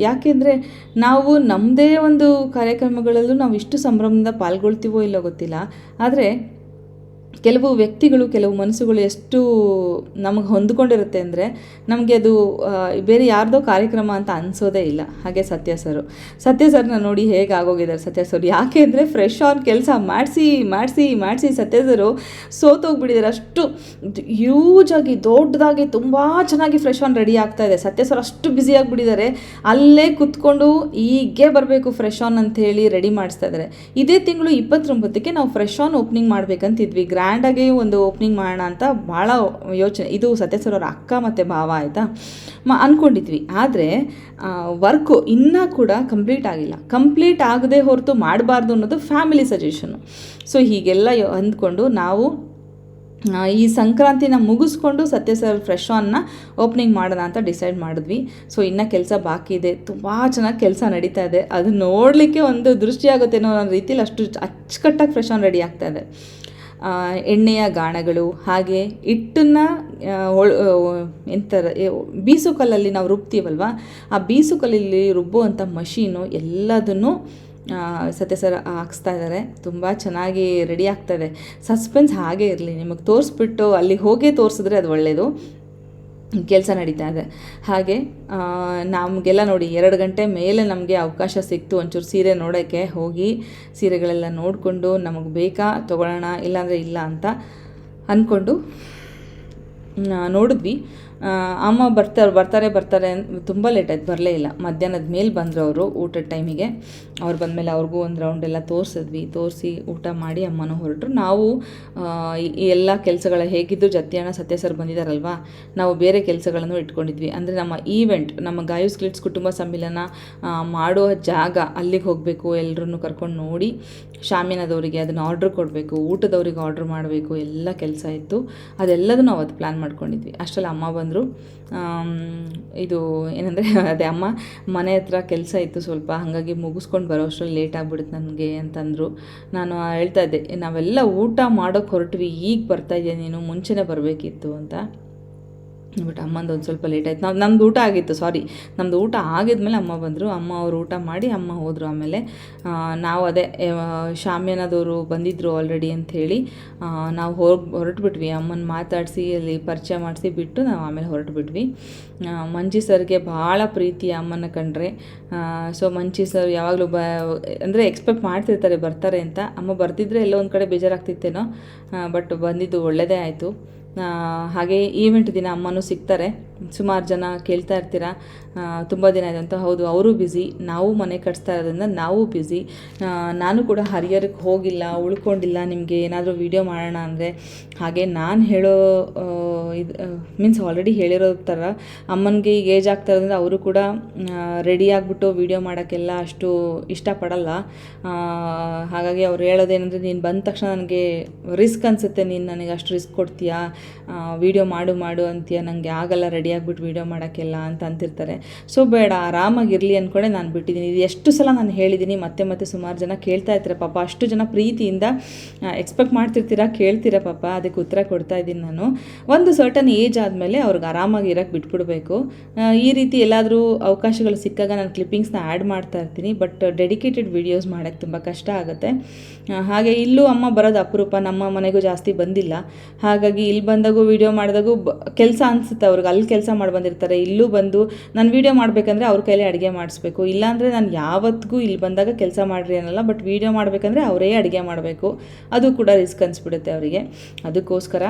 ಯಾಕೆಂದರೆ ನಾವು ನಮ್ಮದೇ ಒಂದು ಕಾರ್ಯಕ್ರಮಗಳಲ್ಲೂ ನಾವು ಇಷ್ಟು ಸಂಭ್ರಮದಿಂದ ಪಾಲ್ಗೊಳ್ತೀವೋ ಇಲ್ಲೋ ಗೊತ್ತಿಲ್ಲ. ಆದರೆ ಕೆಲವು ವ್ಯಕ್ತಿಗಳು, ಕೆಲವು ಮನಸ್ಸುಗಳು ಎಷ್ಟು ನಮಗೆ ಹೊಂದ್ಕೊಂಡಿರುತ್ತೆ ಅಂದರೆ ನಮಗೆ ಅದು ಬೇರೆ ಯಾರ್ದೋ ಕಾರ್ಯಕ್ರಮ ಅಂತ ಅನಿಸೋದೇ ಇಲ್ಲ. ಹಾಗೆ ಸತ್ಯ ಸರ್. ಸತ್ಯ ಸರ್ನ ನೋಡಿ ಹೇಗೆ ಆಗೋಗಿದ್ದಾರೆ ಸತ್ಯ ಸರ್? ಯಾಕೆ ಅಂದರೆ ಫ್ರೆಶ್ ಆನ್ ಕೆಲಸ ಮಾಡಿಸಿ ಮಾಡಿಸಿ ಮಾಡಿಸಿ ಸತ್ಯ ಸರು ಸೋತೋಗ್ಬಿಟ್ಟಿದ್ದಾರೆ. ಅಷ್ಟು ಯೂಜ್ ಆಗಿ, ದೊಡ್ಡದಾಗಿ, ತುಂಬ ಚೆನ್ನಾಗಿ ಫ್ರೆಶ್ ಆನ್ ರೆಡಿ ಆಗ್ತಾ ಇದೆ. ಸತ್ಯ ಸರ್ ಅಷ್ಟು ಬ್ಯುಸಿ ಆಗಿಬಿಟ್ಟಿದ್ದಾರೆ. ಅಲ್ಲೇ ಕುತ್ಕೊಂಡು ಈಗೇ ಬರಬೇಕು ಫ್ರೆಶ್ ಆನ್ ಅಂತ ಹೇಳಿ ರೆಡಿ ಮಾಡಿಸ್ತಾ ಇದ್ದಾರೆ. ಇದೇ ತಿಂಗಳು ಇಪ್ಪತ್ತೊಂಬತ್ತಕ್ಕೆ ನಾವು ಫ್ರೆಶ್ ಆನ್ ಓಪನಿಂಗ್ ಮಾಡ್ಬೇಕಂತಿದ್ವಿ. ಗ್ರ್ಯಾಂಡಾಗಿ ಒಂದು ಓಪನಿಂಗ್ ಮಾಡೋಣ ಅಂತ ಭಾಳ ಯೋಚನೆ ಇದು ಸತ್ಯ ಸರ್ ಅವ್ರ ಅಕ್ಕ ಮತ್ತು ಭಾವ ಆಯಿತಾ? ಮ ಅಂದ್ಕೊಂಡಿದ್ವಿ ಆದರೆ ವರ್ಕು ಇನ್ನೂ ಕೂಡ ಕಂಪ್ಲೀಟ್ ಆಗಿಲ್ಲ. ಕಂಪ್ಲೀಟ್ ಆಗದೆ ಹೊರತು ಮಾಡಬಾರ್ದು ಅನ್ನೋದು ಫ್ಯಾಮಿಲಿ ಸಜೆಷನ್ನು ಸೊ ಹೀಗೆಲ್ಲ ಅಂದ್ಕೊಂಡು ನಾವು ಈ ಸಂಕ್ರಾಂತಿನ ಮುಗಿಸ್ಕೊಂಡು ಸತ್ಯ ಸರ್ ಫ್ರೆಶ್ ಆನ್ನ ಓಪನಿಂಗ್ ಮಾಡೋಣ ಅಂತ ಡಿಸೈಡ್ ಮಾಡಿದ್ವಿ. ಸೊ ಇನ್ನೂ ಕೆಲಸ ಬಾಕಿ ಇದೆ. ತುಂಬ ಚೆನ್ನಾಗಿ ಕೆಲಸ ನಡೀತಾ ಇದೆ. ಅದು ನೋಡಲಿಕ್ಕೆ ಒಂದು ದೃಷ್ಟಿ ಆಗುತ್ತೇನೋ ಅನ್ನೋ ರೀತಿಯಲ್ಲಿ ಅಷ್ಟು ಅಚ್ಚುಕಟ್ಟಾಗಿ ಫ್ರೆಶ್ ಆನ್ ರೆಡಿ ಆಗ್ತಾ ಇದೆ. ಎಣ್ಣೆಯ ಗಾಣಗಳು, ಹಾಗೆ ಹಿಟ್ಟನ್ನು ಎಂಥರ ಬೀಸು ಕಲ್ಲಲ್ಲಿ ನಾವು ರುಬ್ತೀವಲ್ವ, ಆ ಬೀಸು ಕಲ್ಲಲ್ಲಿ ರುಬ್ಬುವಂಥ ಮಷೀನು ಎಲ್ಲದನ್ನು ಸತ್ಯ ಸರ್, ಹಾಕ್ಸ್ತಾ ಇದ್ದಾರೆ. ತುಂಬ ಚೆನ್ನಾಗಿ ರೆಡಿ ಆಗ್ತಾ ಇದೆ. ಸಸ್ಪೆನ್ಸ್ ಹಾಗೆ ಇರಲಿ, ನಿಮಗೆ ತೋರಿಸ್ಬಿಟ್ಟು ಅಲ್ಲಿ ಹೋಗೇ ತೋರಿಸಿದ್ರೆ ಅದು ಒಳ್ಳೆಯದು ಕೆಲಸ ನಡೀತಾ ಇದೆ. ಹಾಗೆ ನಮಗೆಲ್ಲ ನೋಡಿ ಎರಡು ಗಂಟೆ ಮೇಲೆ ನಮಗೆ ಅವಕಾಶ ಸಿಕ್ತು. ಒಂಚೂರು ಸೀರೆ ನೋಡೋಕ್ಕೆ ಹೋಗಿ, ಸೀರೆಗಳೆಲ್ಲ ನೋಡಿಕೊಂಡು ನಮಗೆ ಬೇಕಾ ತೊಗೊಳ್ಳೋಣ ಇಲ್ಲಾಂದರೆ ಇಲ್ಲ ಅಂತ ಅಂದ್ಕೊಂಡು ನೋಡಿದ್ವಿ. ಅಮ್ಮ ಬರ್ತಾರೆ ಬರ್ತಾರೆ ಬರ್ತಾರೆ ತುಂಬ ಲೇಟ್ ಆಯ್ತು, ಬರಲೇ ಇಲ್ಲ. ಮಧ್ಯಾಹ್ನದ ಮೇಲೆ ಬಂದರು ಅವರು ಊಟದ ಟೈಮಿಗೆ ಅವ್ರು ಬಂದಮೇಲೆ ಅವ್ರಿಗೂ ಒಂದು ರೌಂಡ್ ಎಲ್ಲ ತೋರಿಸಿದ್ವಿ. ತೋರಿಸಿ ಊಟ ಮಾಡಿ ಅಮ್ಮನೂ ಹೊರಟರು. ನಾವು ಈ ಎಲ್ಲ ಕೆಲಸಗಳ ಹೇಗಿದ್ದು ಜತ್ಯಾಣ ಸತ್ಯ ಸರ್ ಬಂದಿದ್ದಾರಲ್ವಾ ನಾವು ಬೇರೆ ಕೆಲಸಗಳನ್ನು ಇಟ್ಕೊಂಡಿದ್ವಿ. ಅಂದರೆ ನಮ್ಮ ಈವೆಂಟ್ ನಮ್ಮ ಗಾಯಸ್ ಗ್ಲಿಟ್ಸ್ ಕುಟುಂಬ ಸಮ್ಮಿಲನ ಮಾಡುವ ಜಾಗ ಅಲ್ಲಿಗೆ ಹೋಗಬೇಕು ಎಲ್ಲರನ್ನು ಕರ್ಕೊಂಡು ನೋಡಿ, ಶಾಮಿನದವರಿಗೆ ಅದನ್ನು ಆರ್ಡ್ರ್ ಕೊಡಬೇಕು, ಊಟದವ್ರಿಗೆ ಆರ್ಡ್ರ್ ಮಾಡಬೇಕು, ಎಲ್ಲ ಕೆಲಸ ಇತ್ತು. ಅದೆಲ್ಲದನ್ನು ಅವತ್ತು ಪ್ಲ್ಯಾನ್ ಮಾಡ್ಕೊಂಡಿದ್ವಿ. ಅಷ್ಟರಲ್ಲಿ ಅಮ್ಮ ಬಂದರು ಇದು ಏನಂದರೆ, ಅದೇ ಅಮ್ಮ, ಮನೆ ಹತ್ರ ಕೆಲಸ ಇತ್ತು ಸ್ವಲ್ಪ, ಹಾಗಾಗಿ ಮುಗಿಸ್ಕೊಂಡು ಬರೋ ಅಷ್ಟರಲ್ಲಿ ಲೇಟ್ ಆಗ್ಬಿಡುತ್ತೆ ನನಗೆ ಅಂತಂದರು. ನಾನು ಹೇಳ್ತಾ ಇದ್ದೆ, ನಾವೆಲ್ಲ ಊಟ ಮಾಡೋಕ್ಕೆ ಹೊರಟ್ವಿ, ಈಗ ಬರ್ತಾ ಇದೆಯಾ ನೀನು, ಮುಂಚೆನೇ ಬರಬೇಕಿತ್ತು ಅಂತ. ಬಟ್ ಅಮ್ಮಂದು ಒಂದು ಸ್ವಲ್ಪ ಲೇಟ್ ಆಯ್ತು. ನಾವು ನಮ್ದು ಊಟ ಆಗಿತ್ತು ಸಾರಿ ನಮ್ಮದು ಊಟ ಆಗಿದ್ಮೇಲೆ ಅಮ್ಮ ಬಂದರು. ಅಮ್ಮ ಅವರು ಊಟ ಮಾಡಿ ಅಮ್ಮ ಹೋದರು ಆಮೇಲೆ. ನಾವು ಅದೇ ಶಾಮ್ಯನದವರು ಬಂದಿದ್ದರು ಆಲ್ರೆಡಿ ಅಂಥೇಳಿ ನಾವು ಹೋಗಿ, ಹೊರಟುಬಿಟ್ವಿ. ಅಮ್ಮನ ಮಾತಾಡಿಸಿ, ಅಲ್ಲಿ ಪರಿಚಯ ಮಾಡಿಸಿ ಬಿಟ್ಟು ನಾವು ಆಮೇಲೆ ಹೊರಟುಬಿಟ್ವಿ. ಮಂಜಿ ಸರ್ಗೆ ಭಾಳ ಪ್ರೀತಿ ಅಮ್ಮನ ಕಂಡ್ರೆ. ಸೊ ಮಂಜಿ ಸರ್ ಯಾವಾಗಲೂ ಬ, ಅಂದರೆ ಎಕ್ಸ್ಪೆಕ್ಟ್ ಮಾಡ್ತಿರ್ತಾರೆ, ಬರ್ತಾರೆ ಅಂತ. ಅಮ್ಮ ಬರ್ತಿದ್ರೆ ಎಲ್ಲೋ ಒಂದು ಕಡೆ ಬೇಜಾರಾಗ್ತಿತ್ತೇನೋ. ಬಟ್ ಬಂದಿದ್ದು ಒಳ್ಳೆಯದೇ ಆಯಿತು. ಹಾಗೆ ಈವೆಂಟ್ ದಿನ ಅಮ್ಮನೂ ಸಿಗ್ತಾರೆ. ಸುಮಾರು ಜನ ಕೇಳ್ತಾ ಇರ್ತೀರ? ತುಂಬ ದಿನ ಇದೆ ಅಂತ. ಹೌದು, ಅವರು ಬ್ಯುಸಿ ನಾವು ಮನೆ ಕಟ್ಸ್ತಾ ಇರೋದ್ರಿಂದ ನಾವು ಬ್ಯುಸಿ ನಾನು ಕೂಡ ಹರಿಹರಕ್ಕೆ ಹೋಗಿಲ್ಲ, ಉಳ್ಕೊಂಡಿಲ್ಲ. ನಿಮಗೆ ಏನಾದರೂ ವೀಡಿಯೋ ಮಾಡೋಣ ಅಂದರೆ. ಹಾಗೆ ನಾನು ಹೇಳೋ ಇದು ಮೀನ್ಸ್ ಆಲ್ರೆಡಿ ಹೇಳಿರೋ ಥರ ಅಮ್ಮನಿಗೆ ಈಗ ಏಜ್ ಆಗ್ತಾ ಇರೋದ್ರಿಂದ ಅವರು ಕೂಡ ರೆಡಿ ಆಗಿಬಿಟ್ಟು ವೀಡಿಯೋ ಮಾಡೋಕ್ಕೆಲ್ಲ ಅಷ್ಟು ಇಷ್ಟಪಡಲ್ಲ. ಹಾಗಾಗಿ ಅವ್ರು ಹೇಳೋದೇನೆಂದರೆ, ನೀನು ಬಂದ ತಕ್ಷಣ ನನಗೆ ರಿಸ್ಕ್ ಅನಿಸುತ್ತೆ. ನೀನು ನನಗೆ ಅಷ್ಟು ರಿಸ್ಕ್ ಕೊಡ್ತೀಯಾ? ವೀಡಿಯೋ ಮಾಡು ಮಾಡು ಅಂತೀಯ? ನನಗೆ ಆಗಲ್ಲ ರೆಡಿ ಆಗಿಬಿಟ್ಟು ವೀಡಿಯೋ ಮಾಡೋಕ್ಕೆಲ್ಲ ಅಂತ ಅಂತಿರ್ತಾರೆ ಸೊ ಬೇಡ, ಆರಾಮಾಗಿರಲಿ ಅಂದ್ಕೊಂಡೆ ನಾನು ಬಿಟ್ಟಿದ್ದೀನಿ. ಇದು ಎಷ್ಟು ಸಲ ನಾನು ಹೇಳಿದ್ದೀನಿ ಮತ್ತೆ ಮತ್ತೆ ಸುಮಾರು ಜನ ಕೇಳ್ತಾ ಇರ್ತಾರೆ. ಪಾಪ ಅಷ್ಟು ಜನ ಪ್ರೀತಿಯಿಂದ ಎಕ್ಸ್ಪೆಕ್ಟ್ ಮಾಡ್ತಿರ್ತೀರಾ ಕೇಳ್ತೀರಾ ಪಾಪ, ಅದಕ್ಕೆ ಉತ್ತರ ಕೊಡ್ತಾ ಇದ್ದೀನಿ ನಾನು. ಒಂದು ಸರ್ಟನ್ ಏಜ್ ಆದಮೇಲೆ ಅವ್ರಿಗೆ ಆರಾಮಾಗಿ ಇರೋಕ್ಕೆ ಬಿಟ್ಬಿಡಬೇಕು. ಈ ರೀತಿ ಎಲ್ಲಾದರೂ ಅವಕಾಶಗಳು ಸಿಕ್ಕಾಗ ನಾನು ಕ್ಲಿಪ್ಪಿಂಗ್ಸ್ನ ಆ್ಯಡ್ ಮಾಡ್ತಾ ಇರ್ತೀನಿ ಬಟ್ ಡೆಡಿಕೇಟೆಡ್ ವೀಡಿಯೋಸ್ ಮಾಡೋಕ್ಕೆ ತುಂಬ ಕಷ್ಟ ಆಗುತ್ತೆ. ಹಾಗೆ ಇಲ್ಲೂ ಅಮ್ಮ ಬರೋದು ಅಪರೂಪ, ನಮ್ಮ ಮನೆಗೂ ಜಾಸ್ತಿ ಬಂದಿಲ್ಲ. ಹಾಗಾಗಿ ಇಲ್ಲಿ ಬಂದಾಗೂ ವೀಡಿಯೋ ಮಾಡಿದಾಗೂ ಕೆಲಸ ಅನಿಸುತ್ತೆ ಅವ್ರಿಗೆ. ಅಲ್ಲಿ ಕೆಲಸ ಮಾಡಿ ಬಂದಿರ್ತಾರೆ. ಇಲ್ಲೂ ಬಂದು ನಾನು ವೀಡಿಯೋ ಮಾಡಬೇಕಂದ್ರೆ ಅವ್ರ ಕೈಲೇ ಅಡುಗೆ ಮಾಡಿಸ್ಬೇಕು. ಇಲ್ಲಾಂದರೆ ನಾನು ಯಾವತ್ತಿಗೂ ಇಲ್ಲಿ ಬಂದಾಗ ಕೆಲಸ ಮಾಡಿರಿ ಅನ್ನಲ್ಲ ಬಟ್ ವೀಡಿಯೋ ಮಾಡಬೇಕಂದ್ರೆ ಅವರೇ ಅಡುಗೆ ಮಾಡಬೇಕು. ಅದು ಕೂಡ ರಿಸ್ಕ್ ಅನಿಸ್ಬಿಡುತ್ತೆ ಅವರಿಗೆ. ಅದಕ್ಕೋಸ್ಕರ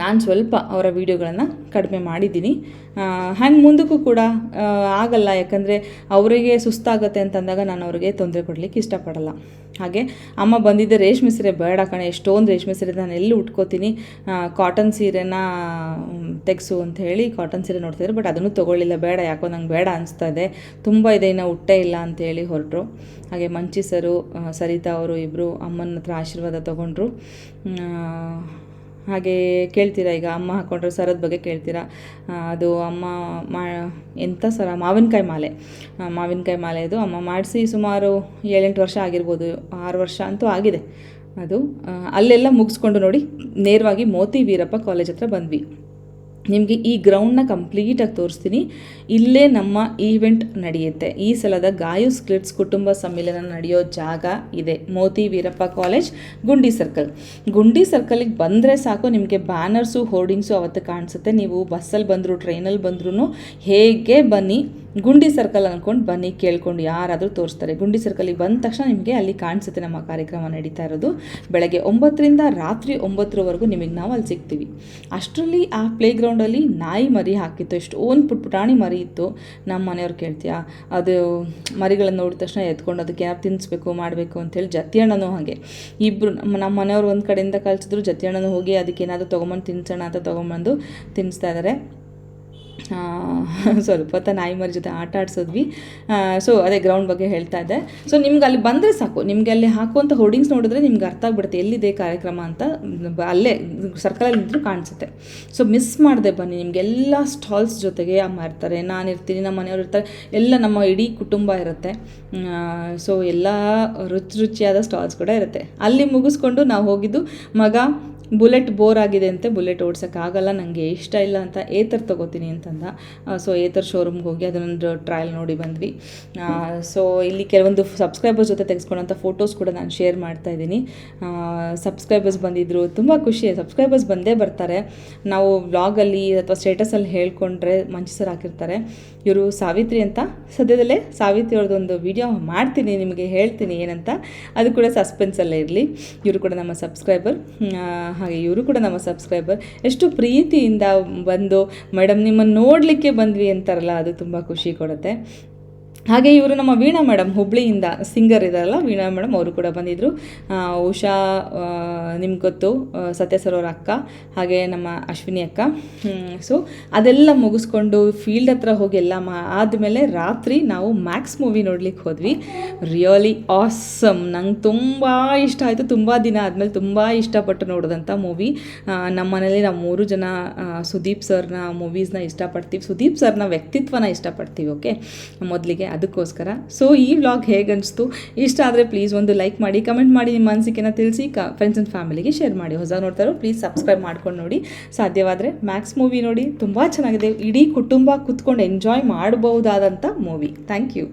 ನಾನು ಸ್ವಲ್ಪ ಅವರ ವೀಡಿಯೋಗಳನ್ನು ಕಡಿಮೆ ಮಾಡಿದ್ದೀನಿ. ಹ್ಯಾಂಗೆ ಮುಂದಕ್ಕೂ ಕೂಡ ಆಗಲ್ಲ. ಯಾಕಂದರೆ ಅವರಿಗೆ ಸುಸ್ತಾಗುತ್ತೆ ಅಂತಂದಾಗ ನಾನು ಅವರಿಗೆ ತೊಂದರೆ ಕೊಡಲಿಕ್ಕೆ ಇಷ್ಟಪಡಲ್ಲ. ಹಾಗೆ ಅಮ್ಮ ಬಂದಿದ್ದೆ ರೇಷ್ಮೆ ಸೀರೆ ಬೇಡ ಕಣೆ. ಎಷ್ಟೊಂದು ರೇಷ್ಮೆ ಸೀರೆ ನಾನು ಎಲ್ಲಿ ಉಟ್ಕೋತೀನಿ. ಕಾಟನ್ ಸೀರೆನ ತೆಗೆಸು ಅಂತ ಹೇಳಿ ಕಾಟನ್ ಸೀರೆ ನೋಡ್ತಿದ್ರು ಬಟ್ ಅದನ್ನು ತೊಗೊಳ್ಳಿಲ್ಲ. ಬೇಡ, ಯಾಕೋ ನಂಗೆ ಬೇಡ ಅನಿಸ್ತಾ ಇದೆ. ತುಂಬ ಇದೆ, ಇನ್ನು ಹುಟ್ಟೇ ಇಲ್ಲ ಅಂತೇಳಿ ಹೊರಟರು. ಹಾಗೆ ಮಂಚಿ ಸರು ಸರಿತಾ ಅವರು ಇಬ್ಬರು ಅಮ್ಮನ ಹತ್ರ ಆಶೀರ್ವಾದ ತೊಗೊಂಡ್ರು. ಹಾಗೆ ಕೇಳ್ತೀರಾ ಈಗ ಅಮ್ಮ ಹಾಕೊಂಡ್ರೆ ಸರದ ಬಗ್ಗೆ ಕೇಳ್ತೀರಾ? ಅದು ಅಮ್ಮ ಮಾ ಎಂಥ ಸರ? ಮಾವಿನಕಾಯಿ ಮಾಲೆ. ಮಾವಿನಕಾಯಿ ಮಾಲೆ ಅದು. ಅಮ್ಮ ಮಾಡಿಸಿ ಸುಮಾರು ಏಳೆಂಟು ವರ್ಷ ಆಗಿರ್ಬೋದು. ಆರು ವರ್ಷ ಅಂತೂ ಆಗಿದೆ. ಅದು ಅಲ್ಲೆಲ್ಲ ಮುಗಿಸ್ಕೊಂಡು ನೋಡಿ, ನೇರವಾಗಿ ಮೋತಿ ವೀರಪ್ಪ ಕಾಲೇಜ್ ಹತ್ರ ಬಂದ್ವಿ. ನಿಮಗೆ ಈ ಗ್ರೌಂಡ್ನ ಕಂಪ್ಲೀಟಾಗಿ ತೋರಿಸ್ತೀನಿ. ಇಲ್ಲೇ ನಮ್ಮ ಈವೆಂಟ್ ನಡೆಯುತ್ತೆ. ಈ ಸಲದ ಗಾಯು ಸ್ಕ್ಲಿಟ್ಸ್ ಕುಟುಂಬ ಸಮ್ಮೇಳನ ನಡೆಯೋ ಜಾಗ ಇದೆ. ಮೋತಿ ವೀರಪ್ಪ ಕಾಲೇಜ್ ಗುಂಡಿ ಸರ್ಕಲ್ ಗುಂಡಿ ಸರ್ಕಲಿಗೆ ಬಂದರೆ ಸಾಕು, ನಿಮಗೆ ಬ್ಯಾನರ್ಸು ಹೋರ್ಡಿಂಗ್ಸು ಅವತ್ತು ಕಾಣಿಸುತ್ತೆ. ನೀವು ಬಸ್ಸಲ್ಲಿ ಬಂದರೂ ಟ್ರೈನಲ್ಲಿ ಬಂದ್ರೂ ಹೇಗೆ ಬನ್ನಿ ಗುಂಡಿ ಸರ್ಕಲ್ ಅಂದ್ಕೊಂಡು ಬನ್ನಿ, ಕೇಳ್ಕೊಂಡು ಯಾರಾದರೂ ತೋರಿಸ್ತಾರೆ. ಗುಂಡಿ ಸರ್ಕಲಿಗೆ ಬಂದ ತಕ್ಷಣ ನಿಮಗೆ ಅಲ್ಲಿ ಕಾಣಿಸುತ್ತೆ ನಮ್ಮ ಕಾರ್ಯಕ್ರಮ ನಡೀತಾ ಇರೋದು. ಬೆಳಗ್ಗೆ ಒಂಬತ್ತರಿಂದ ರಾತ್ರಿ ಒಂಬತ್ತರವರೆಗೂ ನಿಮಗೆ ನಾವು ಅಲ್ಲಿ ಸಿಗ್ತೀವಿ. ಅಷ್ಟರಲ್ಲಿ ಆ ಪ್ಲೇ ಗ್ರೌಂಡಲ್ಲಿ ನಾಯಿ ಮರಿ ಹಾಕಿತ್ತು ಎಷ್ಟೊಂದು ಪುಟ್ ಪುಟಾಣಿ ಮರಿ ಇತ್ತು. ನಮ್ಮ ಮನೆಯವ್ರು ಕೇಳ್ತೀಯಾ, ಅದು ಮರಿಗಳನ್ನು ನೋಡಿದ ತಕ್ಷಣ ಎತ್ಕೊಂಡು ಅದಕ್ಕೆ ಏನಾದ್ರು ತಿನ್ನಿಸ್ಬೇಕು ಮಾಡಬೇಕು ಅಂತೇಳಿ ಜತಿಯಣ್ಣನೂ ಹಾಗೆ. ಇಬ್ಬರು ನಮ್ಮ ನಮ್ಮ ಮನೆಯವ್ರು ಒಂದು ಕಡೆಯಿಂದ ಕಳಿಸಿದ್ರು ಜತಿಯಣ್ಣನೂ ಹೋಗಿ ಅದಕ್ಕೆ ಏನಾದರೂ ತೊಗೊಂಬಂದು ತಿನ್ಸೋಣ ಅಂತ ತೊಗೊಂಬಂದು ತಿನ್ನಿಸ್ತಾ ಇದ್ದಾರೆ ಸ್ವಲ್ಪ ಹೊತ್ತ ನಾಯಿ ಮರಿ ಜೊತೆ ಆಟ ಆಡ್ಸಿದ್ವಿ. ಸೊ ಅದೇ ಗ್ರೌಂಡ್ ಬಗ್ಗೆ ಹೇಳ್ತಾ ಇದ್ದೆ. ಸೊ ನಿಮ್ಗೆ ಅಲ್ಲಿ ಬಂದರೆ ಸಾಕು. ನಿಮಗೆ ಅಲ್ಲಿ ಹಾಕುವಂಥ ಹೋರ್ಡಿಂಗ್ಸ್ ನೋಡಿದ್ರೆ ನಿಮ್ಗೆ ಅರ್ಥ ಆಗ್ಬಿಡುತ್ತೆ. ಎಲ್ಲಿದೆ ಕಾರ್ಯಕ್ರಮ ಅಂತ ಅಲ್ಲೇ ಸರ್ಕಲಲ್ಲಿ ನಿಂತರೂ ಕಾಣಿಸುತ್ತೆ. ಸೊ ಮಿಸ್ ಮಾಡದೆ ಬನ್ನಿ. ನಿಮಗೆಲ್ಲ ಸ್ಟಾಲ್ಸ್ ಜೊತೆಗೆ ಅಮ್ಮ ಇರ್ತಾರೆ. ನಾನು ಇರ್ತೀನಿ ನಮ್ಮ ಮನೆಯವ್ರು ಇರ್ತಾರೆ. ಎಲ್ಲ ನಮ್ಮ ಇಡೀ ಕುಟುಂಬ ಇರುತ್ತೆ. ಸೊ ಎಲ್ಲ ರುಚಿ ರುಚಿಯಾದ ಸ್ಟಾಲ್ಸ್ ಕೂಡ ಇರುತ್ತೆ. ಅಲ್ಲಿ ಮುಗಿಸ್ಕೊಂಡು ನಾವು ಹೋಗಿದ್ದು ಮಗ ಬುಲೆಟ್ ಬೋರ್ ಆಗಿದೆ ಅಂತೆ, ಬುಲೆಟ್ ಓಡ್ಸೋಕ್ಕಾಗಲ್ಲ ನನಗೆ ಇಷ್ಟ ಇಲ್ಲ ಅಂತ ಏತರ್ ತೊಗೋತೀನಿ ಅಂತಂದ. ಸೊ ಏತರ್ ಶೋರೂಮ್ಗೆ ಹೋಗಿ ಅದನ್ನೊಂದು ಟ್ರಯಲ್ ನೋಡಿ ಬಂದ್ವಿ. ಸೊ ಇಲ್ಲಿ ಕೆಲವೊಂದು ಸಬ್ಸ್ಕ್ರೈಬರ್ಸ್ ಜೊತೆ ತೆಗೆಸ್ಕೊಂಡಂಥ ಫೋಟೋಸ್ ಕೂಡ ನಾನು ಶೇರ್ ಮಾಡ್ತಾ ಇದ್ದೀನಿ. ಸಬ್ಸ್ಕ್ರೈಬರ್ಸ್ ಬಂದಿದ್ದರು ತುಂಬ ಖುಷಿ. ಸಬ್ಸ್ಕ್ರೈಬರ್ಸ್ ಬಂದೇ ಬರ್ತಾರೆ. ನಾವು ವ್ಲಾಗಲ್ಲಿ ಅಥವಾ ಸ್ಟೇಟಸಲ್ಲಿ ಹೇಳ್ಕೊಂಡ್ರೆ ಮಂಚು ಸರ್ ಹಾಕಿರ್ತಾರೆ. ಇವರು ಸಾವಿತ್ರಿ ಅಂತ. ಸದ್ಯದಲ್ಲೇ ಸಾವಿತ್ರಿ ಅವ್ರದ್ದೊಂದು ವಿಡಿಯೋ ಮಾಡ್ತೀನಿ, ನಿಮಗೆ ಹೇಳ್ತೀನಿ ಏನಂತ. ಅದು ಕೂಡ ಸಸ್ಪೆನ್ಸಲ್ಲೇ ಇರಲಿ. ಇವರು ಕೂಡ ನಮ್ಮ ಸಬ್ಸ್ಕ್ರೈಬರ್ ಹಾಗೆ ಇವರು ಕೂಡ ನಮ್ಮ ಸಬ್ಸ್ಕ್ರೈಬರ್ ಎಷ್ಟು ಪ್ರೀತಿಯಿಂದ ಬಂದು, ಮೇಡಮ್ ನಿಮ್ಮನ್ನು ನೋಡಲಿಕ್ಕೆ ಬಂದ್ವಿ ಅಂತಾರಲ್ಲ, ಅದು ತುಂಬ ಖುಷಿ ಕೊಡುತ್ತೆ. ಹಾಗೆ ಇವರು ನಮ್ಮ ವೀಣಾ ಮೇಡಮ್ ಹುಬ್ಳಿಯಿಂದ ಸಿಂಗರ್ ಇದಾರಲ್ಲ, ವೀಣಾ ಮೇಡಮ್ ಅವರು ಕೂಡ ಬಂದಿದ್ದರು ಉಷಾ ನಿಮ್ಗೆ ಗೊತ್ತು ಸತ್ಯ ಸರ್ ಅವ್ರ ಅಕ್ಕ, ಹಾಗೆ ನಮ್ಮ ಅಶ್ವಿನಿ ಅಕ್ಕ. ಸೊ ಅದೆಲ್ಲ ಮುಗಿಸ್ಕೊಂಡು ಫೀಲ್ಡ್ ಹತ್ರ ಹೋಗಿ ಎಲ್ಲ ಮಾ, ಆದಮೇಲೆ ರಾತ್ರಿ ನಾವು ಮ್ಯಾಕ್ಸ್ ಮೂವಿ ನೋಡ್ಲಿಕ್ಕೆ ಹೋದ್ವಿ. ರಿಯಲಿ ಆಸಮ್ ನಂಗೆ ತುಂಬ ಇಷ್ಟ ಆಯಿತು. ತುಂಬ ದಿನ ಆದಮೇಲೆ ತುಂಬ ಇಷ್ಟಪಟ್ಟು ನೋಡಿದಂಥ ಮೂವಿ ನಮ್ಮ ಮನೇಲಿ ನಾವು ಮೂರು ಜನ ಸುದೀಪ್ ಸರ್ನ ಮೂವೀಸ್ನ ಇಷ್ಟಪಡ್ತೀವಿ. ಸುದೀಪ್ ಸರ್ನ ವ್ಯಕ್ತಿತ್ವನ ಇಷ್ಟಪಡ್ತೀವಿ ಓಕೆ ಮೊದಲಿಗೆ ಅದಕ್ಕೋಸ್ಕರ. ಸೊ ಈ ವ್ಲಾಗ್ ಹೇಗೆ ಅನಿಸ್ತು ಇಷ್ಟ ಆದರೆ ಪ್ಲೀಸ್ ಒಂದು ಲೈಕ್ ಮಾಡಿ ಕಮೆಂಟ್ ಮಾಡಿ ನಿಮ್ಮ ಅನಿಸಿಕೆನ ತಿಳಿಸಿ, ಕ ಫ್ರೆಂಡ್ಸ್ ಆ್ಯಂಡ್ ಫ್ಯಾಮಿಲಿಗೆ ಶೇರ್ ಮಾಡಿ. ಹೊಸ ನೋಡ್ತಾರೋ ಪ್ಲೀಸ್ ಸಬ್ಸ್ಕ್ರೈಬ್ ಮಾಡ್ಕೊಂಡು ನೋಡಿ. ಸಾಧ್ಯವಾದರೆ ಮ್ಯಾಕ್ಸ್ ಮೂವಿ ನೋಡಿ. ತುಂಬ ಚೆನ್ನಾಗಿದೆ. ಇಡೀ ಕುಟುಂಬ ಕುತ್ಕೊಂಡು ಎಂಜಾಯ್ ಮಾಡಬಹುದಾದಂಥ ಮೂವಿ ಥ್ಯಾಂಕ್ ಯು